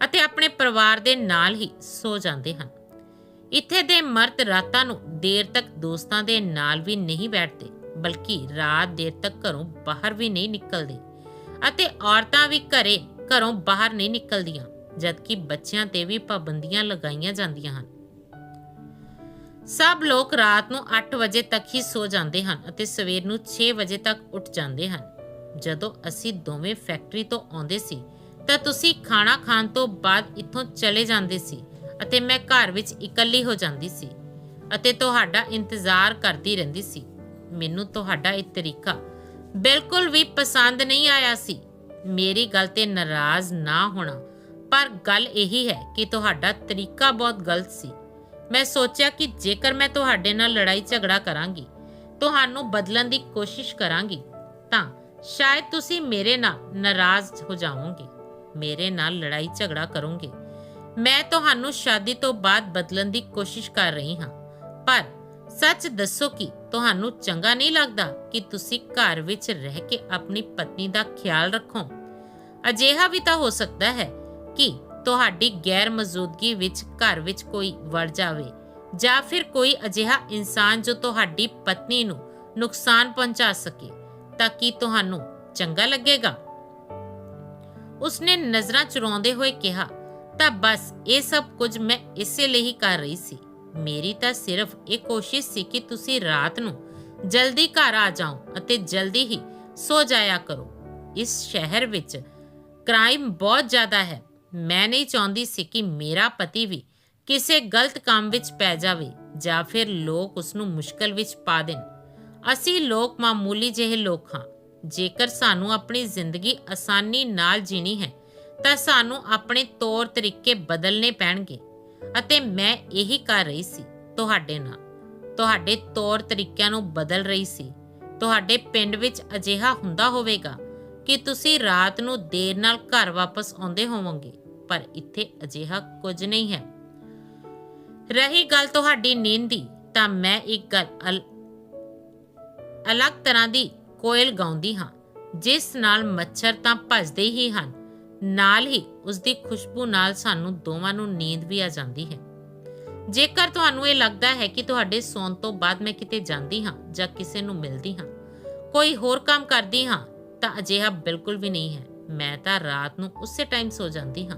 Speaker 1: ਅਤੇ ਆਪਣੇ ਪਰਿਵਾਰ ਦੇ ਨਾਲ ਹੀ ਸੋ ਜਾਂਦੇ ਹਨ। ਇੱਥੇ ਦੇ ਮਰਦ ਰਾਤਾਂ ਨੂੰ ਦੇਰ ਤੱਕ ਦੋਸਤਾਂ ਦੇ ਨਾਲ ਵੀ ਨਹੀਂ ਬੈਠਦੇ, ਬਲਕਿ ਰਾਤ ਦੇਰ ਤੱਕ ਘਰੋਂ ਬਾਹਰ ਵੀ ਨਹੀਂ ਨਿਕਲਦੇ ਅਤੇ ਔਰਤਾਂ ਵੀ ਘਰੇ, ਘਰੋਂ ਬਾਹਰ ਨਹੀਂ ਨਿਕਲਦੀਆਂ, ਜਦਕਿ ਬੱਚਿਆਂ ਤੇ ਵੀ ਪਾਬੰਦੀਆਂ ਲਗਾਈਆਂ ਜਾਂਦੀਆਂ ਹਨ। ਸਭ ਲੋਕ ਰਾਤ ਨੂੰ 8 ਵਜੇ ਤੱਕ ਹੀ ਸੋ ਜਾਂਦੇ ਹਨ ਅਤੇ ਸਵੇਰ ਨੂੰ 6 ਵਜੇ ਤੱਕ ਉੱਠ ਜਾਂਦੇ ਹਨ। ਜਦੋਂ ਅਸੀਂ ਦੋਵੇਂ ਫੈਕਟਰੀ ਤੋਂ ਆਉਂਦੇ ਸੀ, ਤਾਂ ਤੁਸੀਂ ਖਾਣਾ ਖਾਣ ਤੋਂ ਬਾਅਦ ਇੱਥੋਂ ਚਲੇ ਜਾਂਦੇ ਸੀ ਅਤੇ ਮੈਂ ਘਰ ਵਿੱਚ ਇਕੱਲੀ ਹੋ ਜਾਂਦੀ ਸੀ ਅਤੇ ਤੁਹਾਡਾ ਇੰਤਜ਼ਾਰ ਕਰਦੀ ਰਹਿੰਦੀ ਸੀ। ਮੈਨੂੰ ਤੁਹਾਡਾ ਇਹ ਤਰੀਕਾ ਬਿਲਕੁਲ ਵੀ ਪਸੰਦ ਨਹੀਂ ਆਇਆ ਸੀ। ਮੇਰੀ ਗੱਲ ਤੇ ਨਾਰਾਜ਼ ਨਾ ਹੋਣਾ, ਪਰ ਗੱਲ ਇਹੀ ਹੈ ਕਿ ਤੁਹਾਡਾ ਤਰੀਕਾ ਬਹੁਤ ਗਲਤ ਸੀ। ਮੈਂ ਸੋਚਿਆ ਕਿ ਜੇਕਰ ਮੈਂ ਤੁਹਾਡੇ ਨਾਲ ਲੜਾਈ ਝਗੜਾ ਕਰਾਂਗੀ, ਤੁਹਾਨੂੰ ਬਦਲਣ ਦੀ ਕੋਸ਼ਿਸ਼ ਕਰਾਂਗੀ, ਤਾਂ ਸ਼ਾਇਦ ਤੁਸੀਂ ਮੇਰੇ ਨਾਲ ਨਾਰਾਜ਼ ਹੋ ਜਾਵੋਗੇ, ਮੇਰੇ ਨਾਲ ਲੜਾਈ ਝਗੜਾ ਕਰੋਗੇ। ਮੈਂ ਤੁਹਾਨੂੰ ਸ਼ਾਦੀ ਤੋਂ ਬਾਅਦ ਬਦਲਣ ਦੀ ਕੋਸ਼ਿਸ਼ ਕਰ ਰਹੀ ਹਾਂ, ਪਰ ਸੱਚ ਦੱਸੋ ਕਿ ਤੁਹਾਨੂੰ ਚੰਗਾ ਨਹੀਂ ਲੱਗਦਾ ਕਿ ਤੁਸੀਂ ਘਰ ਵਿੱਚ ਰਹਿ ਕੇ ਆਪਣੀ ਪਤਨੀ ਦਾ ਖਿਆਲ ਰੱਖੋ? ਅਜਿਹਾ ਵੀ ਤਾਂ ਹੋ ਸਕਦਾ ਹੈ ਕਿ ਤੁਹਾਡੀ ਗੈਰ ਮੌਜੂਦਗੀ ਵਿੱਚ ਘਰ ਵਿੱਚ ਕੋਈ ਵੜ ਜਾਵੇ ਜਾਂ ਫਿਰ ਕੋਈ ਅਜਿਹਾ ਇਨਸਾਨ ਜੋ ਤੁਹਾਡੀ ਪਤਨੀ ਨੂੰ ਨੁਕਸਾਨ ਪਹੁੰਚਾ ਸਕੇ, ਤਾਂ ਕੀ ਤੁਹਾਨੂੰ ਚੰਗਾ ਲੱਗੇਗਾ? ਉਸਨੇ ਨਜ਼ਰਾਂ ਚੁਰਾਉਂਦੇ ਹੋਏ ਕਿਹਾ, ਤਾਂ ਬਸ, ਇਹ ਸਭ ਕੁਝ ਮੈਂ ਇਸੇ ਲਈ ਹੀ ਕਰ ਰਹੀ ਸੀ। ਮੇਰੀ ਤਾਂ ਸਿਰਫ ਇਹ ਕੋਸ਼ਿਸ਼ ਸੀ ਕਿ ਤੁਸੀਂ ਰਾਤ ਨੂੰ ਜਲਦੀ ਘਰ ਆ ਜਾਓ ਅਤੇ ਜਲਦੀ ਹੀ ਸੋ ਜਾਇਆ ਕਰੋ। ਇਸ ਸ਼ਹਿਰ ਵਿੱਚ ਕ੍ਰਾਈਮ ਬਹੁਤ ਜ਼ਿਆਦਾ ਹੈ। ਮੈਂ ਨਹੀਂ ਚਾਹੁੰਦੀ ਸੀ ਕਿ ਮੇਰਾ ਪਤੀ ਵੀ ਕਿਸੇ ਗਲਤ ਕੰਮ ਵਿੱਚ ਪੈ ਜਾਵੇ ਜਾਂ ਫਿਰ ਲੋਕ ਉਸ ਨੂੰ ਮੁਸ਼ਕਲ ਵਿੱਚ ਪਾ ਦੇਣ। ਅਸੀਂ ਲੋਕ ਮਾਮੂਲੀ ਜਿਹੇ ਲੋਕ ਹਾਂ। ਜੇਕਰ ਸਾਨੂੰ ਆਪਣੀ ਜ਼ਿੰਦਗੀ ਆਸਾਨੀ ਨਾਲ ਜੀਣੀ ਹੈ, ਤਾਂ ਸਾਨੂੰ ਆਪਣੇ ਤੌਰ ਤਰੀਕੇ ਬਦਲਨੇ ਪੈਣਗੇ ਅਤੇ ਮੈਂ ਇਹੀ ਕਰ ਰਹੀ ਸੀ ਤੁਹਾਡੇ ਨਾਲ। ਤੁਹਾਡੇ ਤੌਰ ਤਰੀਕਿਆਂ ਨੂੰ ਬਦਲ ਰਹੀ ਸੀ। ਤੁਹਾਡੇ ਪਿੰਡ ਵਿੱਚ ਅਜਿਹਾ ਹੁੰਦਾ ਹੋਵੇਗਾ ਕਿ ਤੁਸੀਂ ਰਾਤ ਨੂੰ ਦੇਰ ਨਾਲ ਘਰ ਵਾਪਸ ਆਉਂਦੇ ਹੋਵੋਗੇ। ਪਰ ਇੱਥੇ ਅਜਿਹਾ ਕੁਝ ਨਹੀਂ ਹੈ। ਰਹੀ ਗੱਲ ਤੁਹਾਡੀ ਨੀਂਦ ਦੀ, ਤਾਂ ਮੈਂ ਇੱਕ ਗੱਲ ਅਲ- ਅਲੱਗ ਤਰ੍ਹਾਂ ਦੀ ਕੋਇਲ ਗਾਉਂਦੀ ਹਾਂ, ਜਿਸ ਨਾਲ ਮੱਛਰ ਤਾਂ ਭੱਜਦੇ ਹੀ ਹਨ। ਨਾਲ ਹੀ ਉਸ ਦੀ ਖੁਸ਼ਬੂ ਨਾਲ ਸਾਨੂੰ ਦੋਵਾਂ ਨੂੰ ਨੀਂਦ ਵੀ ਆ ਜਾਂਦੀ ਹੈ। ਜੇਕਰ ਤੁਹਾਨੂੰ ਇਹ ਲੱਗਦਾ ਹੈ ਕਿ ਤੁਹਾਡੇ ਸੌਣ ਤੋਂ ਬਾਅਦ ਮੈਂ ਕਿਤੇ ਜਾਂਦੀ ਹਾਂ ਜਾਂ ਕਿਸੇ ਨੂੰ ਮਿਲਦੀ ਹਾਂ, ਕੋਈ ਹੋਰ ਕੰਮ ਕਰਦੀ ਹਾਂ, ਤਾਂ ਅਜਿਹਾ ਬਿਲਕੁਲ ਵੀ ਨਹੀਂ ਹੈ। ਮੈਂ ਤਾਂ ਰਾਤ ਨੂੰ ਉਸੇ ਟਾਈਮ ਸੋ ਜਾਂਦੀ ਹਾਂ।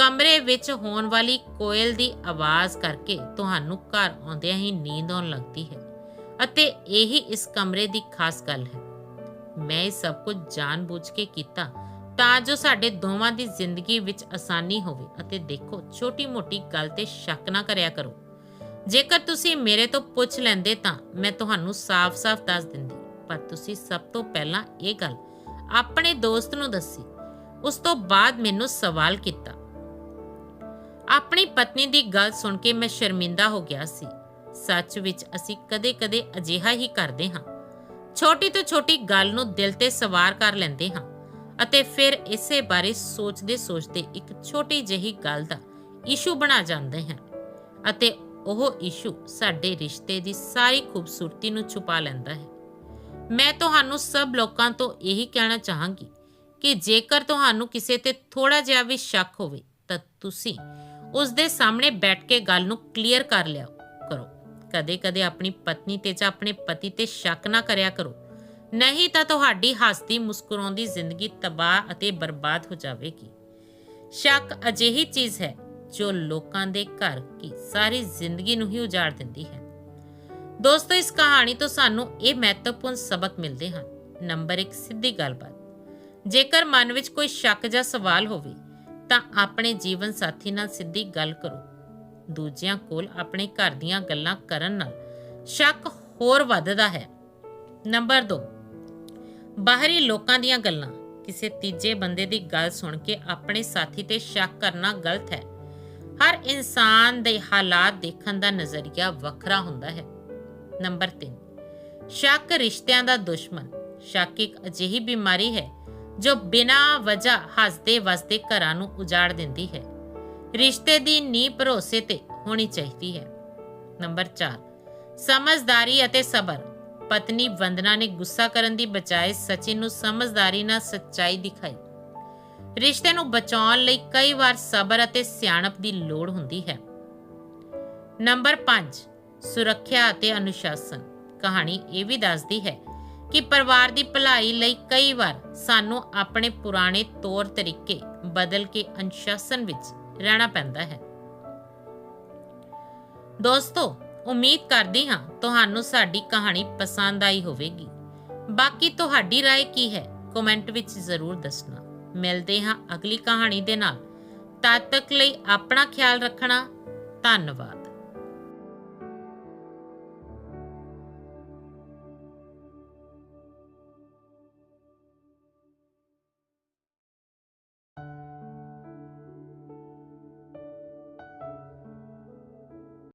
Speaker 1: ਕਮਰੇ ਵਿੱਚ ਹੋਣ ਵਾਲੀ ਕੋਇਲ ਦੀ ਆਵਾਜ਼ ਕਰਕੇ ਤੁਹਾਨੂੰ ਘਰ ਆਉਂਦਿਆਂ ਹੀ ਨੀਂਦ ਆਉਣ ਲੱਗਦੀ ਹੈ। ਅਤੇ ਇਹੀ ਇਸ ਕਮਰੇ ਦੀ ਖਾਸ ਗੱਲ ਹੈ। ਮੈਂ ਇਹ ਸਭ ਕੁਝ ਜਾਣਬੁੱਝ ਕੇ ਕੀਤਾ ਤਾਂ ਜੋ ਸਾਡੇ ਦੋਵਾਂ ਦੀ ਜ਼ਿੰਦਗੀ ਵਿੱਚ ਆਸਾਨੀ ਹੋਵੇ ਅਤੇ ਦੇਖੋ, ਛੋਟੀ-ਮੋਟੀ ਗੱਲ ਤੇ ਸ਼ੱਕ ਨਾ ਕਰਿਆ ਕਰੋ। ਜੇਕਰ ਤੁਸੀਂ ਮੇਰੇ ਤੋਂ ਪੁੱਛ ਲੈਂਦੇ ਤਾਂ ਮੈਂ ਤੁਹਾਨੂੰ ਸਾਫ਼-ਸਾਫ਼ ਦੱਸ ਦਿੰਦੀ। ਪਰ ਤੁਸੀਂ ਸਭ ਤੋਂ ਪਹਿਲਾਂ ਇਹ ਗੱਲ ਆਪਣੇ ਦੋਸਤ ਨੂੰ ਦੱਸੀ। ਉਸ ਤੋਂ ਬਾਅਦ ਮੈਨੂੰ ਸਵਾਲ ਕੀਤਾ। ਆਪਣੀ ਪਤਨੀ ਦੀ ਗੱਲ ਸੁਣ ਕੇ ਮੈਂ ਸ਼ਰਮਿੰਦਾ ਹੋ ਗਿਆ ਸੀ। ਸੱਚ ਵਿੱਚ ਅਸੀਂ ਕਦੇ-ਕਦੇ ਅਜਿਹਾ ਹੀ ਕਰਦੇ ਹਾਂ। ਛੋਟੀ ਤੋਂ ਛੋਟੀ ਗੱਲ ਨੂੰ ਦਿਲ ਤੇ ਸਵਾਰ ਕਰ ਲੈਂਦੇ ਹਾਂ ਅਤੇ ਫਿਰ ਇਸੇ ਬਾਰੇ ਸੋਚਦੇ-ਸੋਚਦੇ ਇੱਕ ਛੋਟੀ ਜਿਹੀ ਗੱਲ ਦਾ ਇਸ਼ੂ ਬਣਾ ਜਾਂਦੇ ਹਾਂ ਅਤੇ ਉਹ ਇਸ਼ੂ ਸਾਡੇ ਰਿਸ਼ਤੇ ਦੀ ਸਾਰੀ ਖੂਬਸੂਰਤੀ ਨੂੰ ਛੁਪਾ ਲੈਂਦਾ ਹੈ। ਮੈਂ ਤੁਹਾਨੂੰ ਸਭ ਲੋਕਾਂ ਤੋਂ ਇਹੀ ਕਹਿਣਾ ਚਾਹਾਂਗੀ ਕਿ ਜੇਕਰ ਤੁਹਾਨੂੰ ਕਿਸੇ ਤੇ ਥੋੜਾ ਜਿਹਾ ਵੀ ਸ਼ੱਕ ਹੋਵੇ ਤਾਂ ਤੁਸੀਂ ਉਸ ਦੇ ਸਾਹਮਣੇ ਬੈਠ ਕੇ ਗੱਲ ਨੂੰ ਕਲੀਅਰ ਕਰ ਲਿਆ ਕਰੋ। ਕਦੇ-ਕਦੇ ਆਪਣੀ ਪਤਨੀ ਤੇ ਜਾਂ ਆਪਣੇ ਪਤੀ ਤੇ ਸ਼ੱਕ ਨਾ ਕਰਿਆ ਕਰੋ। ਨਹੀਂ ਤਾਂ ਤੁਹਾਡੀ ਹੱਸਦੀ ਮੁਸਕਰਾਉਂਦੀ ਜ਼ਿੰਦਗੀ ਤਬਾਹ ਅਤੇ ਬਰਬਾਦ ਹੋ ਜਾਵੇਗੀ। ਸ਼ੱਕ ਅਜਿਹੀ ਚੀਜ਼ ਹੈ ਜੋ ਲੋਕਾਂ ਦੇ ਘਰ ਕੀ ਸਾਰੀ ਜ਼ਿੰਦਗੀ ਨੂੰ ਹੀ ਉਜਾੜ ਦਿੰਦੀ ਹੈ। ਦੋਸਤੋ, ਇਸ ਕਹਾਣੀ ਤੋਂ ਸਾਨੂੰ ਇਹ ਮਹੱਤਵਪੂਰਨ ਸਬਕ ਮਿਲਦੇ ਹਨ। ਨੰਬਰ 1 ਸਿੱਧੀ ਗੱਲਬਾਤ। ਜੇਕਰ ਮਨ ਵਿੱਚ ਕੋਈ ਸ਼ੱਕ ਜਾਂ ਸਵਾਲ ਹੋਵੇ ਤਾਂ ਆਪਣੇ ਜੀਵਨ ਸਾਥੀ ਨਾਲ ਸਿੱਧੀ ਗੱਲ ਕਰੋ। ਦੂਜਿਆਂ ਕੋਲ ਆਪਣੇ ਘਰ ਦੀਆਂ ਗੱਲਾਂ ਕਰਨ ਨਾਲ ਸ਼ੱਕ ਹੋਰ ਵੱਧਦਾ ਹੈ। ਨੰਬਰ 2 ਬਾਹਰੀ ਲੋਕਾਂ ਦੀਆਂ ਗੱਲਾਂ। ਕਿਸੇ ਤੀਜੇ ਬੰਦੇ ਦੀ ਗੱਲ ਸੁਣ ਕੇ ਆਪਣੇ ਸਾਥੀ ਤੇ ਸ਼ੱਕ ਕਰਨਾ ਗਲਤ ਹੈ। ਹਰ ਇਨਸਾਨ ਦੇ ਹਾਲਾਤ ਦੇਖਣ ਦਾ ਨਜ਼ਰੀਆ ਵੱਖਰਾ ਹੁੰਦਾ ਹੈ। ਨੰਬਰ 3 ਸ਼ੱਕ ਰਿਸ਼ਤਿਆਂ ਦਾ ਦੁਸ਼ਮਣ। ਸ਼ੱਕ ਇੱਕ ਅਜਿਹੀ ਬਿਮਾਰੀ ਹੈ ਜੋ ਬਿਨਾਂ ਵਜ੍ਹਾ ਹੱਸਦੇ ਵਸਦੇ ਘਰਾਂ ਨੂੰ ਉਜਾੜ ਦਿੰਦੀ ਹੈ। ਰਿਸ਼ਤੇ ਦੀ ਨੀਂਹ ਭਰੋਸੇ ਤੇ ਹੋਣੀ ਚਾਹੀਦੀ ਹੈ। ਨੰਬਰ 4 ਸਮਝਦਾਰੀ ਅਤੇ ਸਬਰ। ਪਤਨੀ ਵੰਦਨਾ ਨੇ ਗੁੱਸਾ ਕਰਨ ਦੀ ਬਜਾਏ ਸਚਿਨ ਨੂੰ ਸਮਝਦਾਰੀ ਨਾਲ ਸੱਚਾਈ ਦਿਖਾਈ। ਰਿਸ਼ਤੇ ਨੂੰ ਬਚਾਉਣ ਲਈ ਕਈ ਵਾਰ ਸਬਰ ਅਤੇ ਸਿਆਣਪ ਦੀ ਲੋੜ ਹੁੰਦੀ ਹੈ। ਨੰਬਰ 5 ਸੁਰੱਖਿਆ ਅਤੇ ਅਨੁਸ਼ਾਸਨ। ਕਹਾਣੀ ਇਹ ਵੀ ਦੱਸਦੀ ਹੈ ਕਿ ਪਰਿਵਾਰ ਦੀ ਭਲਾਈ ਲਈ ਕਈ ਵਾਰ ਸਾਨੂੰ ਆਪਣੇ ਪੁਰਾਣੇ ਤੌਰ ਤਰੀਕੇ ਬਦਲ ਕੇ ਅਨੁਸ਼ਾਸਨ ਵਿੱਚ ਰਹਿਣਾ ਪੈਂਦਾ ਹੈ ਦੋਸਤੋ ਉਮੀਦ ਕਰਦੀ ਹਾਂ ਤੁਹਾਨੂੰ ਸਾਡੀ ਕਹਾਣੀ ਪਸੰਦ ਆਈ ਹੋਵੇਗੀ ਬਾਕੀ ਤੁਹਾਡੀ رائے ਕੀ ਹੈ ਕਮੈਂਟ ਵਿੱਚ ਜ਼ਰੂਰ ਦੱਸਣਾ ਮਿਲਦੇ ਹਾਂ ਅਗਲੀ ਕਹਾਣੀ ਦੇ ਨਾਲ ਤਦ ਤੱਕ ਲਈ ਆਪਣਾ ਖਿਆਲ ਰੱਖਣਾ ਧੰਨਵਾਦ